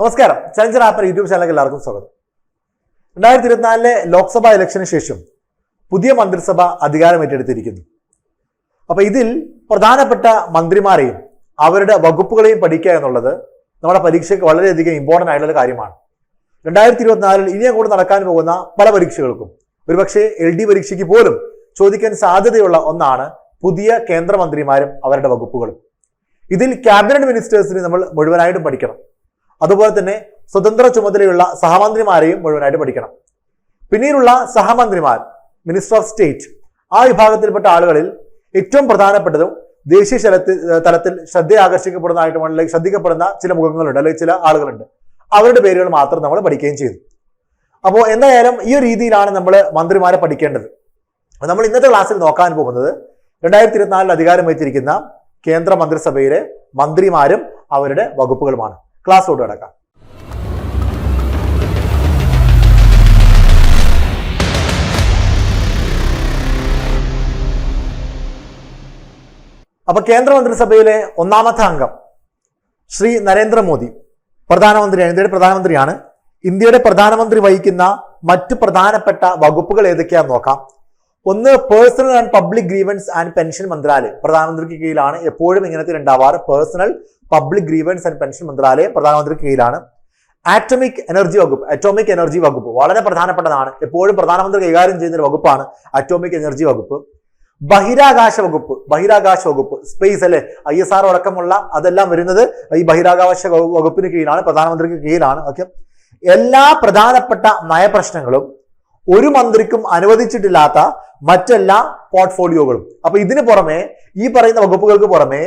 നമസ്കാരം. Challenger ആപ്പർ YouTube ചാനലിലേക്ക് എല്ലാവർക്കും സ്വാഗതം. രണ്ടായിരത്തി ഇരുപത്തിനാലിലെ ലോക്സഭാ ഇലക്ഷന് ശേഷം പുതിയ മന്ത്രിസഭ അധികാരം ഏറ്റെടുത്തിരിക്കുന്നു അപ്പൊ ഇതിൽ പ്രധാനപ്പെട്ട മന്ത്രിമാരെയും അവരുടെ വകുപ്പുകളെയും പഠിക്കുക എന്നുള്ളത് നമ്മുടെ പരീക്ഷയ്ക്ക് വളരെയധികം ഇമ്പോർട്ടന്റ് ആയിട്ടുള്ള കാര്യമാണ്. രണ്ടായിരത്തി ഇരുപത്തിനാലിൽ ഇനി അങ്ങോട്ട് നടക്കാൻ പോകുന്ന പല പരീക്ഷകൾക്കും ഒരുപക്ഷെ എൽ ഡി പരീക്ഷയ്ക്ക് പോലും ചോദിക്കാൻ സാധ്യതയുള്ള ഒന്നാണ് പുതിയ കേന്ദ്രമന്ത്രിമാരും അവരുടെ വകുപ്പുകളും. ഇതിൽ ക്യാബിനറ്റ് മിനിസ്റ്റേഴ്സിനെ നമ്മൾ മുഴുവനായിട്ടും പഠിക്കണം. അതുപോലെ തന്നെ സ്വതന്ത്ര ചുമതലയുള്ള സഹമന്ത്രിമാരെയും മുഴുവനായിട്ട് പഠിക്കണം. പിന്നീടുള്ള സഹമന്ത്രിമാർ മിനിസ്റ്റർ ഓഫ് സ്റ്റേറ്റ് ആ വിഭാഗത്തിൽപ്പെട്ട ആളുകളിൽ ഏറ്റവും പ്രധാനപ്പെട്ടതും ദേശീയ തലത്തിൽ തലത്തിൽ ശ്രദ്ധ ആകർഷിക്കപ്പെടുന്നതായിട്ടുമാണ് അല്ലെങ്കിൽ ശ്രദ്ധിക്കപ്പെടുന്ന ചില മുഖങ്ങളുണ്ട് അല്ലെങ്കിൽ ചില ആളുകളുണ്ട്. അവരുടെ പേരുകൾ മാത്രം നമ്മൾ പഠിക്കുകയും ചെയ്തു. അപ്പോൾ എന്തായാലും ഈ ഒരു രീതിയിലാണ് നമ്മൾ മന്ത്രിമാരെ പഠിക്കേണ്ടത്. നമ്മൾ ഇന്നത്തെ ക്ലാസ്സിൽ നോക്കാൻ പോകുന്നത് രണ്ടായിരത്തി ഇരുപത്തിനാലിൽ അധികാരം വഹിച്ചിരിക്കുന്ന കേന്ദ്ര മന്ത്രിസഭയിലെ മന്ത്രിമാരും അവരുടെ വകുപ്പുകളുമാണ്. ക്ലാസ്സോട് കിടക്കാം. അപ്പൊ കേന്ദ്രമന്ത്രിസഭയിലെ ഒന്നാമത്തെ അംഗം ശ്രീ നരേന്ദ്രമോദി പ്രധാനമന്ത്രിയാണ് ഇന്ത്യയുടെ പ്രധാനമന്ത്രിയാണ്. ഇന്ത്യയുടെ പ്രധാനമന്ത്രി വഹിക്കുന്ന മറ്റ് പ്രധാനപ്പെട്ട വകുപ്പുകൾ ഏതൊക്കെയാന്ന് നോക്കാം. ഒന്ന് personnel and public grievances and pension മന്ത്രാലയം. പ്രധാനമന്ത്രിക്ക് കീഴിലാണ് എപ്പോഴും ഇങ്ങനത്തെ ഉണ്ടാവാറ് personnel public grievances and pension മന്ത്രാലയം പ്രധാനമന്ത്രി കീഴിലാണ്. ആറ്റോമിക് എനർജി വകുപ്പ് അറ്റോമിക് എനർജി വകുപ്പ് വളരെ പ്രധാനപ്പെട്ടതാണ്. എപ്പോഴും പ്രധാനമന്ത്രി കൈകാര്യം ചെയ്യുന്ന ഒരു വകുപ്പാണ് അറ്റോമിക് എനർജി വകുപ്പ് ബഹിരാകാശ വകുപ്പ് ബഹിരാകാശ വകുപ്പ് സ്പേസ് അല്ലെ? ഐ എസ് ആർ അടക്കമുള്ള അതെല്ലാം വരുന്നത് ഈ ബഹിരാകാശ വകു- വകുപ്പിന് കീഴിലാണ് പ്രധാനമന്ത്രിക്ക് കീഴിലാണ്. ഓക്കെ എല്ലാ പ്രധാനപ്പെട്ട നയപ്രശ്നങ്ങളും ഒരു മന്ത്രിക്കും അനുവദിച്ചിട്ടില്ലാത്ത മറ്റെല്ലാ പോർട്ട്ഫോളിയോകളും അപ്പൊ ഇതിന് പുറമെ ഈ പറയുന്ന വകുപ്പുകൾക്ക് പുറമെ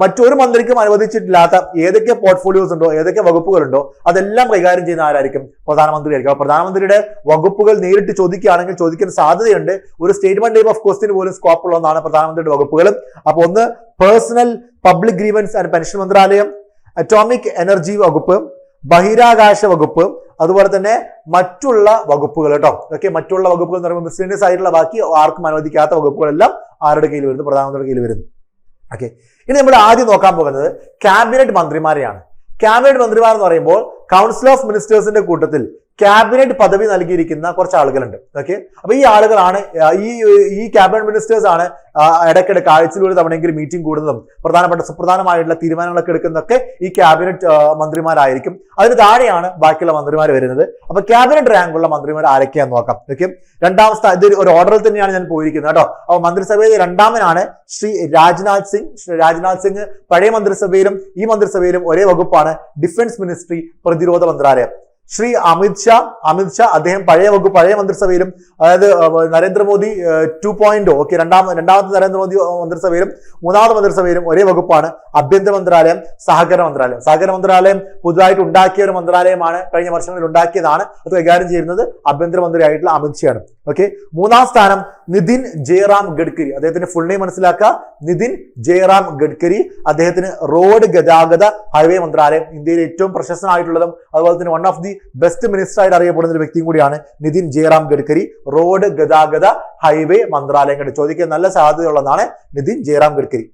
മറ്റൊരു മന്ത്രിക്കും അനുവദിച്ചിട്ടില്ലാത്ത ഏതൊക്കെ പോർട്ട്ഫോളിയോസ് ഉണ്ടോ ഏതൊക്കെ വകുപ്പുകളുണ്ടോ അതെല്ലാം കൈകാര്യം ചെയ്യുന്ന ആരായിരിക്കും? പ്രധാനമന്ത്രി ആയിരിക്കും. പ്രധാനമന്ത്രിയുടെ വകുപ്പുകൾ നേരിട്ട് ചോദിക്കുകയാണെങ്കിൽ ചോദിക്കാൻ സാധ്യതയുണ്ട്. ഒരു സ്റ്റേറ്റ്മെന്റ് ടൈപ്പ് ഓഫ് ക്വസ്റ്റിന് പോലും സ്കോപ്പ് ഉള്ളതാണ് പ്രധാനമന്ത്രിയുടെ വകുപ്പുകൾ. അപ്പൊ ഒന്ന് personnel public grievances and pension മന്ത്രാലയം അറ്റോമിക് എനർജി വകുപ്പ് ബഹിരാകാശ വകുപ്പ് അതുപോലെ തന്നെ മറ്റുള്ള വകുപ്പുകൾ കേട്ടോ. ഓക്കെ മറ്റുള്ള വകുപ്പുകൾ എന്ന് പറയുമ്പോൾ മിസ്ലേനിയസ് ആയിട്ടുള്ള ബാക്കി ആർക്കും അനുവദിക്കാത്ത വകുപ്പുകളെല്ലാം ആരുടെ കയ്യിൽ വരുന്നു? പ്രധാനമന്ത്രിയുടെ കയ്യിൽ വരുന്നു. ഓക്കെ ഇനി നമ്മൾ ആദ്യം നോക്കാൻ പോകുന്നത് ക്യാബിനറ്റ് മന്ത്രിമാരെയാണ്. ക്യാബിനറ്റ് മന്ത്രിമാർ എന്ന് പറയുമ്പോൾ കൗൺസിൽ ഓഫ് മിനിസ്റ്റേഴ്സിന്റെ കൂട്ടത്തിൽ ക്യാബിനറ്റ് പദവി നൽകിയിരിക്കുന്ന കുറച്ച് ആളുകളുണ്ട്. ഓക്കെ അപ്പൊ ഈ ആളുകളാണ് ഈ ഈ ക്യാബിനറ്റ് മിനിസ്റ്റേഴ്സ് ആണ് ഇടയ്ക്കിടയ്ക്ക് ആഴ്ചയിൽ ഒരു തവണയെങ്കിലും മീറ്റിംഗ് കൂടുന്നതും പ്രധാനപ്പെട്ട സുപ്രധാനമായിട്ടുള്ള തീരുമാനങ്ങളൊക്കെ എടുക്കുന്നതൊക്കെ ഈ ക്യാബിനറ്റ് മന്ത്രിമാരായിരിക്കും. അതിന് താഴെയാണ് ബാക്കിയുള്ള മന്ത്രിമാർ വരുന്നത്. അപ്പൊ ക്യാബിനറ്റ് റാങ്കുള്ള മന്ത്രിമാർ ആരൊക്കെയാന്ന് നോക്കാം. ഓക്കെ രണ്ടാം സ്ഥാനം ഇത് ഒരു ഓർഡറിൽ തന്നെയാണ് ഞാൻ പോയിരിക്കുന്നത് കേട്ടോ. അപ്പൊ മന്ത്രിസഭയിൽ രണ്ടാമനാണ് ശ്രീ രാജ്നാഥ് സിംഗ്. ശ്രീ രാജ്നാഥ് സിംഗ് പഴയ മന്ത്രിസഭയിലും ഈ മന്ത്രിസഭയിലും ഒരേ വകുപ്പാണ് ഡിഫൻസ് മിനിസ്ട്രി പ്രതിരോധ മന്ത്രാലയം. ശ്രീ അമിത് ഷാ അമിത് ഷാ അദ്ദേഹം പഴയ വകുപ്പ് പഴയ മന്ത്രിസഭയിലും അതായത് നരേന്ദ്രമോദി ടു പോയിന്റ് ഓക്കെ രണ്ടാം രണ്ടാമത്തെ നരേന്ദ്രമോദി മന്ത്രിസഭയിലും മൂന്നാമത്തെ മന്ത്രിസഭയിലും ഒരേ വകുപ്പാണ് ആഭ്യന്തര മന്ത്രാലയം സഹകരണ മന്ത്രാലയം. സഹകരണ മന്ത്രാലയം പുതുതായിട്ട് ഉണ്ടാക്കിയ ഒരു മന്ത്രാലയമാണ് കഴിഞ്ഞ വർഷങ്ങളിൽ ഉണ്ടാക്കിയതാണ്. അത് കൈകാര്യം ചെയ്യുന്നത് ആഭ്യന്തരമന്ത്രിയായിട്ടുള്ള അമിത് ഷാ ആണ്. ഓക്കെ മൂന്നാം സ്ഥാനം നിതിൻ ജയറാം ഗഡ്കരി. അദ്ദേഹത്തിന്റെ ഫുൾ നെയിം മനസ്സിലാക്കുക. നിതിൻ ജയറാം ഗഡ്കരി അദ്ദേഹത്തിന് റോഡ് ഗതാഗത ഹൈവേ മന്ത്രാലയം ഇന്ത്യയിലെ ഏറ്റവും പ്രശസ്തനായിട്ടുള്ളതും അതുപോലെ തന്നെ one of the best minister ആയിട്ട് അറിയപ്പെടുന്ന ഒരു വ്യക്തിയും കൂടിയാണ് നിതിൻ ജയറാം ഗഡ്കരി. റോഡ് ഗതാഗത ഹൈവേ മന്ത്രാലയം കണ്ട് ചോദിക്കാൻ നല്ല സാധ്യതയുള്ളതാണ് നിതിൻ ജയറാം ഗഡ്കരി.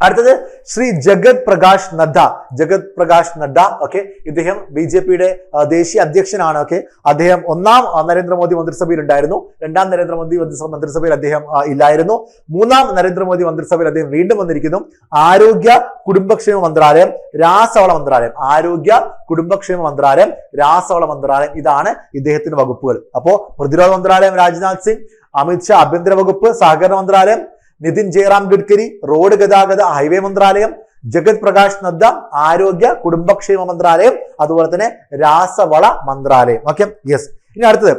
അടുത്തത് ശ്രീ ജഗത് പ്രകാശ് നദ്ദ ജഗത് പ്രകാശ് നദ്ദ ഓക്കെ ഇദ്ദേഹം ബി ജെ പിയുടെ ദേശീയ അധ്യക്ഷനാണ് ഓക്കെ അദ്ദേഹം ഒന്നാം നരേന്ദ്രമോദി മന്ത്രിസഭയിൽ ഉണ്ടായിരുന്നു രണ്ടാം നരേന്ദ്രമോദി മന്ത്രിസഭയിൽ അദ്ദേഹം ഇല്ലായിരുന്നു. മൂന്നാം നരേന്ദ്രമോദി മന്ത്രിസഭയിൽ അദ്ദേഹം വീണ്ടും വന്നിരിക്കുന്നു. ആരോഗ്യ കുടുംബക്ഷേമ മന്ത്രാലയം രാസവള മന്ത്രാലയം. ആരോഗ്യ കുടുംബക്ഷേമ മന്ത്രാലയം രാസവള മന്ത്രാലയം. ഇതാണ് ഇദ്ദേഹത്തിന്റെ വകുപ്പുകൾ. അപ്പോ പ്രതിരോധ മന്ത്രാലയം രാജ്നാഥ് സിംഗ് അമിത്ഷാ ആഭ്യന്തര വകുപ്പ് സഹകരണ മന്ത്രാലയം നിതിൻ ജയറാം ഗഡ്കരി റോഡ് ഗതാഗത ഹൈവേ മന്ത്രാലയം ജഗത് പ്രകാശ് നദ്ദ ആരോഗ്യ കുടുംബക്ഷേമ മന്ത്രാലയം അതുപോലെ തന്നെ രാസവള മന്ത്രാലയം. ഓക്കെ യെസ് ഇനി അടുത്തത്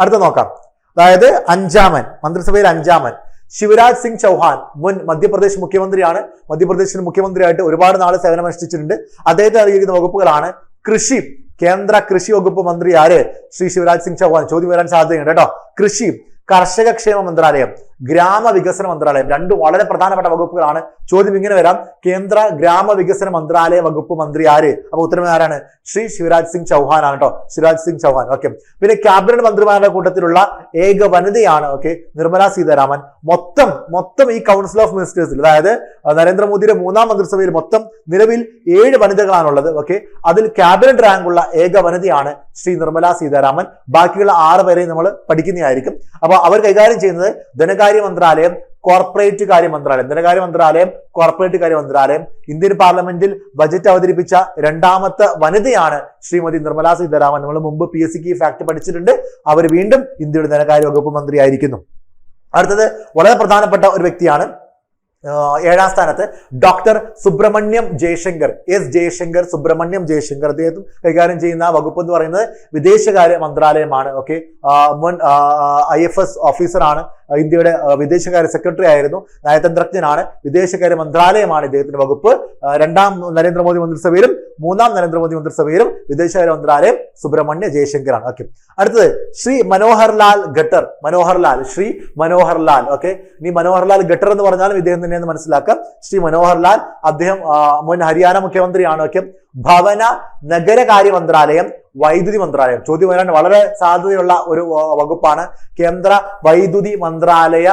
അടുത്ത നോക്കാം. അതായത് അഞ്ചാമൻ മന്ത്രിസഭയിൽ അഞ്ചാമൻ ശിവരാജ് സിംഗ് ചൗഹാൻ മുൻ മധ്യപ്രദേശ് മുഖ്യമന്ത്രിയാണ്. മധ്യപ്രദേശിന് മുഖ്യമന്ത്രിയായിട്ട് ഒരുപാട് നാൾ സേവനമനുഷ്ഠിച്ചിട്ടുണ്ട്. അദ്ദേഹത്തെ അറിയിക്കുന്ന വകുപ്പുകളാണ് കൃഷി കേന്ദ്ര കൃഷി വകുപ്പ് മന്ത്രി ആര്? ശ്രീ ശിവരാജ് സിംഗ് ചൗഹാൻ. ചോദ്യം വരാൻ സാധ്യതയുണ്ട് കേട്ടോ. കൃഷി കർഷക ക്ഷേമ മന്ത്രാലയം ഗ്രാമവികസന മന്ത്രാലയം. രണ്ട് വളരെ പ്രധാനപ്പെട്ട വകുപ്പുകളാണ്. ചോദ്യം ഇങ്ങനെ വരാം. കേന്ദ്ര ഗ്രാമവികസന മന്ത്രാലയ വകുപ്പ് മന്ത്രി ആര്? അപ്പൊ ഉത്തരം ആരാണ്? ശ്രീ ശിവരാജ് സിംഗ് ചൗഹാൻ ആണ് കേട്ടോ ശിവരാജ് സിംഗ് ചൗഹാൻ. ഓക്കെ. പിന്നെ ക്യാബിനറ്റ് മന്ത്രിമാരുടെ കൂട്ടത്തിലുള്ള ഏക വനിതയാണ്. ഓക്കെ. നിർമ്മല സീതാരാമൻ. മൊത്തം മൊത്തം ഈ കൗൺസിൽ ഓഫ് മിനിസ്റ്റേഴ്സിൽ അതായത് നരേന്ദ്രമോദിയുടെ മൂന്നാം മന്ത്രിസഭയിൽ മൊത്തം നിലവിൽ ഏഴ് വനിതകളാണുള്ളത്. ഓക്കെ. അതിൽ ക്യാബിനറ്റ് റാങ്കുള്ള ഏക വനിതയാണ് ശ്രീ നിർമ്മല സീതാരാമൻ. ബാക്കിയുള്ള ആറ് പേരെയും നമ്മൾ പഠിക്കുന്നതായിരിക്കും. അപ്പൊ അവർ കൈകാര്യം ചെയ്യുന്നത് ധനകാര്യ മന്ത്രാലയം കോർപ്പറേറ്റ് കാര്യ മന്ത്രാലയം. ധനകാര്യ മന്ത്രാലയം കോർപ്പറേറ്റ് കാര്യ മന്ത്രാലയം. ഇന്ത്യൻ പാർലമെന്റിൽ ബജറ്റ് അവതരിപ്പിച്ച രണ്ടാമത്തെ വനിതയാണ് ശ്രീമതി നിർമ്മലാ സീതാരാമൻ. നമ്മൾ മുമ്പ് പി എസ് സിക്ക് ഫാക്ട് പഠിച്ചിട്ടുണ്ട്. അവർ വീണ്ടും ഇന്ത്യയുടെ ധനകാര്യ വകുപ്പ് മന്ത്രിയായിരിക്കുന്നു. അടുത്തത് വളരെ പ്രധാനപ്പെട്ട ഒരു വ്യക്തിയാണ് ഏഴാം സ്ഥാനത്ത് ഡോക്ടർ സുബ്രഹ്മണ്യം ജയശങ്കർ. എസ് ജയശങ്കർ സുബ്രഹ്മണ്യം ജയശങ്കർ. അദ്ദേഹം കൈകാര്യം ചെയ്യുന്ന വകുപ്പ് എന്ന് പറയുന്നത് വിദേശകാര്യ മന്ത്രാലയമാണ്. ഓക്കെ മുൻ ഐ എഫ് എസ് ഓഫീസറാണ് ഇന്ത്യയുടെ വിദേശകാര്യ സെക്രട്ടറി ആയിരുന്നു. നയതന്ത്രജ്ഞനാണ്. വിദേശകാര്യ മന്ത്രാലയമാണ് ഇദ്ദേഹത്തിന്റെ വകുപ്പ്. രണ്ടാം നരേന്ദ്രമോദി മന്ത്രിസഭയിലും മൂന്നാം നരേന്ദ്രമോദി മന്ത്രിസഭയിലും വിദേശകാര്യ മന്ത്രാലയം സുബ്രഹ്മണ്യ ജയശങ്കറാണ് ഓക്കെ. അടുത്തത് ശ്രീ മനോഹർലാൽ ഖട്ടർ. മനോഹർലാൽ ശ്രീ മനോഹർലാൽ. ഓക്കെ. ഇനി മനോഹർലാൽ ഖട്ടർ എന്ന് പറഞ്ഞാലും ഇദ്ദേഹം തന്നെയെന്ന് മനസ്സിലാക്കാം. ശ്രീ മനോഹർലാൽ അദ്ദേഹം മുൻ ഹരിയാന മുഖ്യമന്ത്രിയാണ്. ഓക്കെ. ഭവന നഗരകാര്യ മന്ത്രാലയം വൈദ്യുതി മന്ത്രാലയം. ചോദ്യം വരാൻ വളരെ സാധ്യതയുള്ള ഒരു വകുപ്പാണ്. കേന്ദ്ര വൈദ്യുതി മന്ത്രാലയ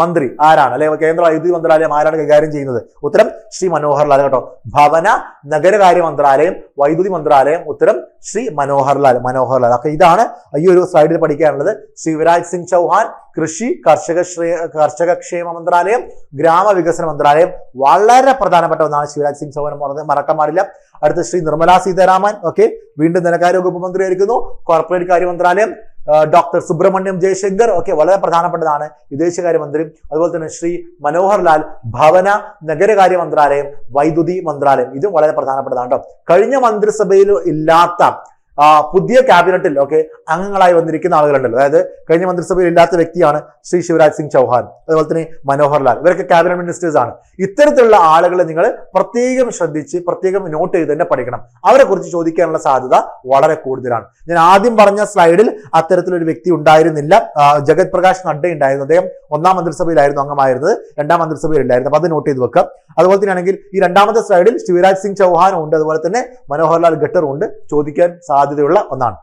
മന്ത്രി ആരാണ്? അല്ലെ കേന്ദ്ര വൈദ്യുതി മന്ത്രാലയം ആരാണ് കൈകാര്യം ചെയ്യുന്നത്? ഉത്തരം ശ്രീ മനോഹർ ലാൽ കേട്ടോ. ഭവന നഗരകാര്യ മന്ത്രാലയം വൈദ്യുതി മന്ത്രാലയം ഉത്തരം ശ്രീ മനോഹർ ലാൽ മനോഹർ ലാൽ അപ്പൊ ഇതാണ് ഈ ഒരു സ്ലൈഡിൽ പഠിക്കാനുള്ളത്. ശിവരാജ് സിംഗ് ചൗഹാൻ കൃഷി കർഷക ശ്രേ കർഷക ക്ഷേമ മന്ത്രാലയം ഗ്രാമവികസന മന്ത്രാലയം. വളരെ പ്രധാനപ്പെട്ട ഒന്നാണ് ശിവരാജ് സിംഗ് ചൗഹാൻ പറഞ്ഞത് മറക്കാൻ പാടില്ല. അടുത്ത ശ്രീ നിർമ്മലാ സീതാരാമൻ ഓക്കെ വീണ്ടും ധനകാര്യ വകുപ്പ് മന്ത്രിയായിരിക്കുന്നു. കോർപ്പറേറ്റ് കാര്യ മന്ത്രാലയം ഡോക്ടർ സുബ്രഹ്മണ്യം ജയശങ്കർ ഒക്കെ വളരെ പ്രധാനപ്പെട്ടതാണ് വിദേശകാര്യമന്ത്രിയും അതുപോലെ തന്നെ ശ്രീ മനോഹർ ലാൽ ഭവന നഗരകാര്യ മന്ത്രാലയം വൈദ്യുതി മന്ത്രാലയം. ഇതും വളരെ പ്രധാനപ്പെട്ടതാണ് കേട്ടോ കഴിഞ്ഞ മന്ത്രിസഭയിൽ ഇല്ലാത്ത പുതിയ ക്യാബിനറ്റിൽ ഒക്കെ അംഗങ്ങളായി വന്നിരിക്കുന്ന ആളുകളുണ്ടല്ലോ. അതായത് കഴിഞ്ഞ മന്ത്രിസഭയിൽ ഇല്ലാത്ത വ്യക്തിയാണ് ശ്രീ ശിവരാജ് സിംഗ് ചൗഹാൻ അതുപോലെ തന്നെ മനോഹർ ലാൽ. ഇവരൊക്കെ ക്യാബിനറ്റ് മിനിസ്റ്റേഴ്സ് ആണ്. ഇത്തരത്തിലുള്ള ആളുകളെ നിങ്ങൾ പ്രത്യേകം ശ്രദ്ധിച്ച് പ്രത്യേകം നോട്ട് ചെയ്ത് തന്നെ പഠിക്കണം. അവരെ കുറിച്ച് ചോദിക്കാനുള്ള സാധ്യത വളരെ കൂടുതലാണ്. ഞാൻ ആദ്യം പറഞ്ഞ സ്ലൈഡിൽ അത്തരത്തിലൊരു വ്യക്തി ഉണ്ടായിരുന്നില്ല. ജഗത് പ്രകാശ് നഡ്ഡ ഉണ്ടായിരുന്നു. അദ്ദേഹം ഒന്നാം മന്ത്രിസഭയിലായിരുന്നു അംഗമായിരുന്നത് രണ്ടാം മന്ത്രിസഭയിൽ ഇല്ലായിരുന്നു അപ്പൊ അത് നോട്ട് ചെയ്ത് വെക്കാം. അതുപോലെ തന്നെയാണെങ്കിൽ ഈ രണ്ടാമത്തെ സ്ലൈഡിൽ ശിവരാജ് സിംഗ് ചൗഹാനും ഉണ്ട്. അതുപോലെ തന്നെ മനോഹർ ലാൽ ഖട്ടറും ഉണ്ട്. ചോദിക്കാൻ സാധ്യതയുള്ള ഒന്നാണ്.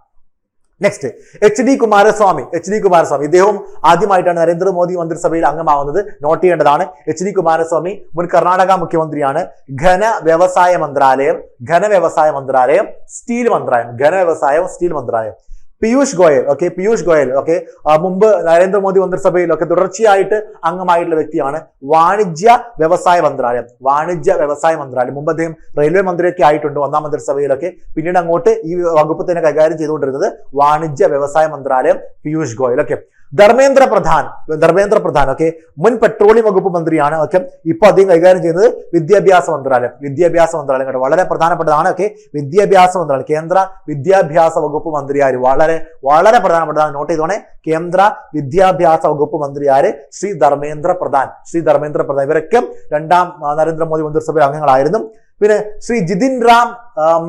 Next H D Kumaraswamy H D Kumaraswamy. ഇദ്ദേഹം ആദ്യമായിട്ടാണ് നരേന്ദ്രമോദി മന്ത്രിസഭയിൽ അംഗമാവുന്നത്. നോട്ട് ചെയ്യേണ്ടതാണ് എച്ച് ഡി കുമാരസ്വാമി മുൻ കർണാടക മുഖ്യമന്ത്രിയാണ്. ഘന വ്യവസായ മന്ത്രാലയം ഘന വ്യവസായ മന്ത്രാലയം സ്റ്റീൽ മന്ത്രാലയം ഘന വ്യവസായം സ്റ്റീൽ മന്ത്രാലയം. പീയൂഷ് ഗോയൽ ഓക്കെ പീയൂഷ് ഗോയൽ ഓക്കെ മുമ്പ് നരേന്ദ്രമോദി മന്ത്രിസഭയിലൊക്കെ തുടർച്ചയായിട്ട് അംഗമായിട്ടുള്ള വ്യക്തിയാണ് വാണിജ്യ വ്യവസായ മന്ത്രാലയം. വാണിജ്യ വ്യവസായ മന്ത്രാലയം. മുമ്പ് അദ്ദേഹം റെയിൽവേ മന്ത്രിയൊക്കെ ആയിട്ടുണ്ട് ഒന്നാം മന്ത്രിസഭയിലൊക്കെ. പിന്നീട് അങ്ങോട്ട് ഈ വകുപ്പ് തന്നെ കൈകാര്യം ചെയ്തുകൊണ്ടിരുന്നത് വാണിജ്യ വ്യവസായ മന്ത്രാലയം പീയൂഷ് ഗോയൽ ഓക്കെ ധർമ്മേന്ദ്ര പ്രധാൻ ധർമ്മേന്ദ്ര പ്രധാൻ ഓക്കെ മുൻ പെട്രോളിയം വകുപ്പ് മന്ത്രിയാണ് ഓക്കെ ഇപ്പൊ അദ്ദേഹം കൈകാര്യം ചെയ്യുന്നത് വിദ്യാഭ്യാസ മന്ത്രാലയം വിദ്യാഭ്യാസ മന്ത്രാലയം കേട്ടോ വളരെ പ്രധാനപ്പെട്ടതാണ് ഓക്കെ വിദ്യാഭ്യാസ മന്ത്രാലയം കേന്ദ്ര വിദ്യാഭ്യാസ വകുപ്പ് മന്ത്രി ആര് വളരെ വളരെ പ്രധാനപ്പെട്ടതാണ്. നോട്ട് ചെയ്തോണേ കേന്ദ്ര വിദ്യാഭ്യാസ വകുപ്പ് മന്ത്രി ആര് ശ്രീ ധർമ്മേന്ദ്ര പ്രധാൻ ശ്രീ ധർമ്മേന്ദ്ര പ്രധാൻ. ഇവരൊക്കെ രണ്ടാം നരേന്ദ്രമോദി മന്ത്രിസഭയിൽ അംഗങ്ങളായിരുന്നു. പിന്നെ ശ്രീ ജിതിൻ റാം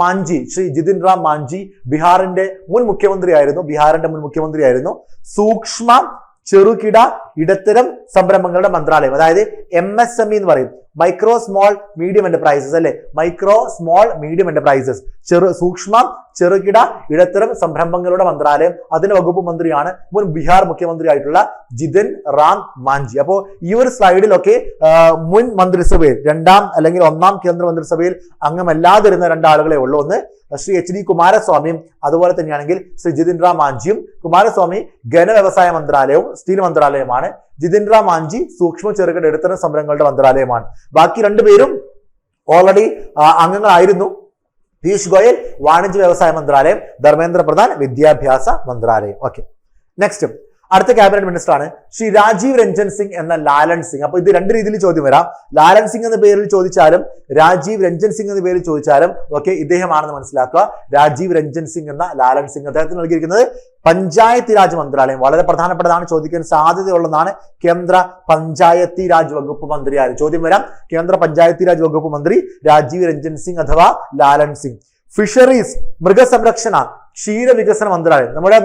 മാഞ്ചി ശ്രീ ജിതിൻ റാം മാഞ്ചി ബീഹാറിന്റെ മുൻ മുഖ്യമന്ത്രിയായിരുന്നു ബീഹാറിന്റെ മുൻ മുഖ്യമന്ത്രിയായിരുന്നു. സൂക്ഷ്മ ചെറുകിട ഇടത്തരം സംരംഭങ്ങളുടെ മന്ത്രാലയം അതായത് എം എസ് എം ഇ എന്ന് പറയും. മൈക്രോ സ്മോൾ മീഡിയം എന്റർപ്രൈസസ് അല്ലെ? മൈക്രോ സ്മോൾ മീഡിയം എന്റർപ്രൈസസ് ചെറു സൂക്ഷ്മ ചെറുകിട ഇടത്തരം സംരംഭങ്ങളുടെ മന്ത്രാലയം. അതിന്റെ വകുപ്പ് മന്ത്രിയാണ് മുൻ ബീഹാർ മുഖ്യമന്ത്രി ആയിട്ടുള്ള ജിതിൻ റാം മാഞ്ചി. അപ്പോൾ ഈ ഒരു സ്ലൈഡിലൊക്കെ മുൻ മന്ത്രിസഭയിൽ രണ്ടാം അല്ലെങ്കിൽ ഒന്നാം കേന്ദ്ര മന്ത്രിസഭയിൽ അംഗമല്ലാതിരുന്ന രണ്ടാളുകളെ ഉള്ളൂ. ഒന്ന് ശ്രീ എച്ച് ഡി കുമാരസ്വാമിയും അതുപോലെ തന്നെയാണെങ്കിൽ ശ്രീ ജിതിൻ റാം മാഞ്ചിയും. കുമാരസ്വാമി ഘനവ്യവസായ മന്ത്രാലയവും സ്റ്റീൽ മന്ത്രാലയമാണ് ജിതിൻ റാം മാഞ്ചി സൂക്ഷ്മ ചെറുകിട ഇടത്തരം സംരംഭങ്ങളുടെ മന്ത്രാലയമാണ്. ബാക്കി രണ്ടുപേരും ഓൾറെഡി അംഗങ്ങളായിരുന്നു. പീയൂഷ് ഗോയൽ വാണിജ്യ വ്യവസായ മന്ത്രാലയം ധർമ്മേന്ദ്ര പ്രധാൻ വിദ്യാഭ്യാസ മന്ത്രാലയം. ഓക്കെ നെക്സ്റ്റ് അടുത്ത ക്യാബിനറ്റ് മിനിസ്റ്റർ ആണ് ശ്രീ രാജീവ് രഞ്ജൻ സിംഗ് എന്ന ലാലൻ സിംഗ്. അപ്പൊ ഇത് രണ്ട് രീതിയിൽ ചോദ്യം വരാം. ലാലൻ സിംഗ് എന്ന പേരിൽ ചോദിച്ചാലും രാജീവ് രഞ്ജൻ സിംഗ് എന്ന പേരിൽ ചോദിച്ചാലും ഓക്കെ ഇദ്ദേഹമാണെന്ന് മനസ്സിലാക്കുക. രാജീവ് രഞ്ജൻ സിംഗ് എന്ന ലാലൻ സിംഗ് അദ്ദേഹത്തിന് നൽകിയിരിക്കുന്നത് പഞ്ചായത്തി രാജ് മന്ത്രാലയം. വളരെ പ്രധാനപ്പെട്ടതാണ് ചോദിക്കാൻ സാധ്യതയുള്ളതാണ് കേന്ദ്ര പഞ്ചായത്തി രാജ് വകുപ്പ് മന്ത്രി ആര്? ചോദ്യം വരാം. കേന്ദ്ര പഞ്ചായത്തി രാജ് വകുപ്പ് മന്ത്രി രാജീവ് രഞ്ജൻ സിംഗ് അഥവാ ലാലൻ സിംഗ്. ഫിഷറീസ് മൃഗസംരക്ഷണ ക്ഷീരവികസന മന്ത്രാലയം. നമ്മുടെ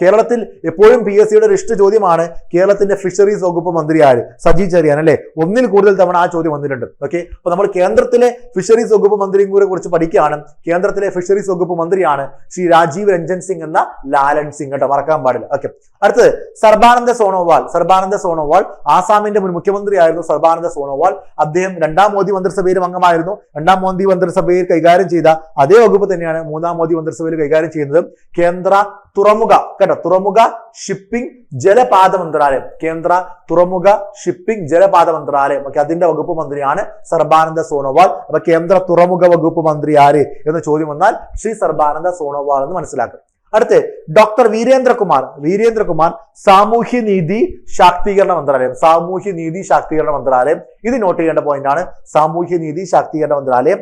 കേരളത്തിൽ എപ്പോഴും പി എസ് സിയുടെ ഒരു ഇഷ്ട ചോദ്യമാണ് കേരളത്തിന്റെ ഫിഷറീസ് വകുപ്പ് മന്ത്രി ആര് സജി ചെറിയാൻ അല്ലെ? ഒന്നിൽ കൂടുതൽ തവണ ആ ചോദ്യം വന്നിട്ടുണ്ട്. ഓക്കെ അപ്പൊ നമ്മൾ കേന്ദ്രത്തിലെ ഫിഷറീസ് വകുപ്പ് മന്ത്രിയും കൂടെ കുറിച്ച് പഠിക്കുകയാണ്. കേന്ദ്രത്തിലെ ഫിഷറീസ് വകുപ്പ് മന്ത്രിയാണ് ശ്രീ രാജീവ് രഞ്ജൻ സിംഗ് എന്ന ലാലൻ സിംഗ് കേട്ടോ. മറക്കാൻ പാടില്ല. ഓക്കെ അടുത്തത് സർബാനന്ദ സോണോവാൾ. സർബാനന്ദ സോണോവാൾ ആസാമിന്റെ മുൻ മുഖ്യമന്ത്രിയായിരുന്നു സർബാനന്ദ സോണോവാൾ. അദ്ദേഹം രണ്ടാം മോദി മന്ത്രിസഭയിലും അംഗമായിരുന്നു. രണ്ടാം മോദി മന്ത്രിസഭയിൽ കൈകാര്യം ചെയ്ത അതേ വകുപ്പ് തന്നെയാണ് മൂന്നാം മോദി മന്ത്രിസഭയിൽ കൈകാര്യം ചെയ്യുന്നത് കേന്ദ്ര തുറമുഖ കേട്ടോ തുറമുഖ ഷിപ്പിംഗ് ജലപാത മന്ത്രാലയം കേന്ദ്ര തുറമുഖ ഷിപ്പിംഗ് ജലപാത മന്ത്രാലയം. ഓക്കെ അതിന്റെ വകുപ്പ് മന്ത്രിയാണ് സർബാനന്ദ സോണോവാൾ അപ്പൊ കേന്ദ്ര തുറമുഖ വകുപ്പ് മന്ത്രി ആര് എന്ന ചോദ്യം വന്നാൽ ശ്രീ സർബാനന്ദ സോണോവാൾ എന്ന് മനസ്സിലാക്കും. അടുത്ത് ഡോക്ടർ വീരേന്ദ്രകുമാർ വീരേന്ദ്രകുമാർ സാമൂഹ്യ നീതി ശാക്തീകരണ മന്ത്രാലയം സാമൂഹ്യ നീതി ശാക്തീകരണ മന്ത്രാലയം. ഇത് നോട്ട് ചെയ്യേണ്ട പോയിന്റ് ആണ്. സാമൂഹ്യ നീതി ശാക്തീകരണ മന്ത്രാലയം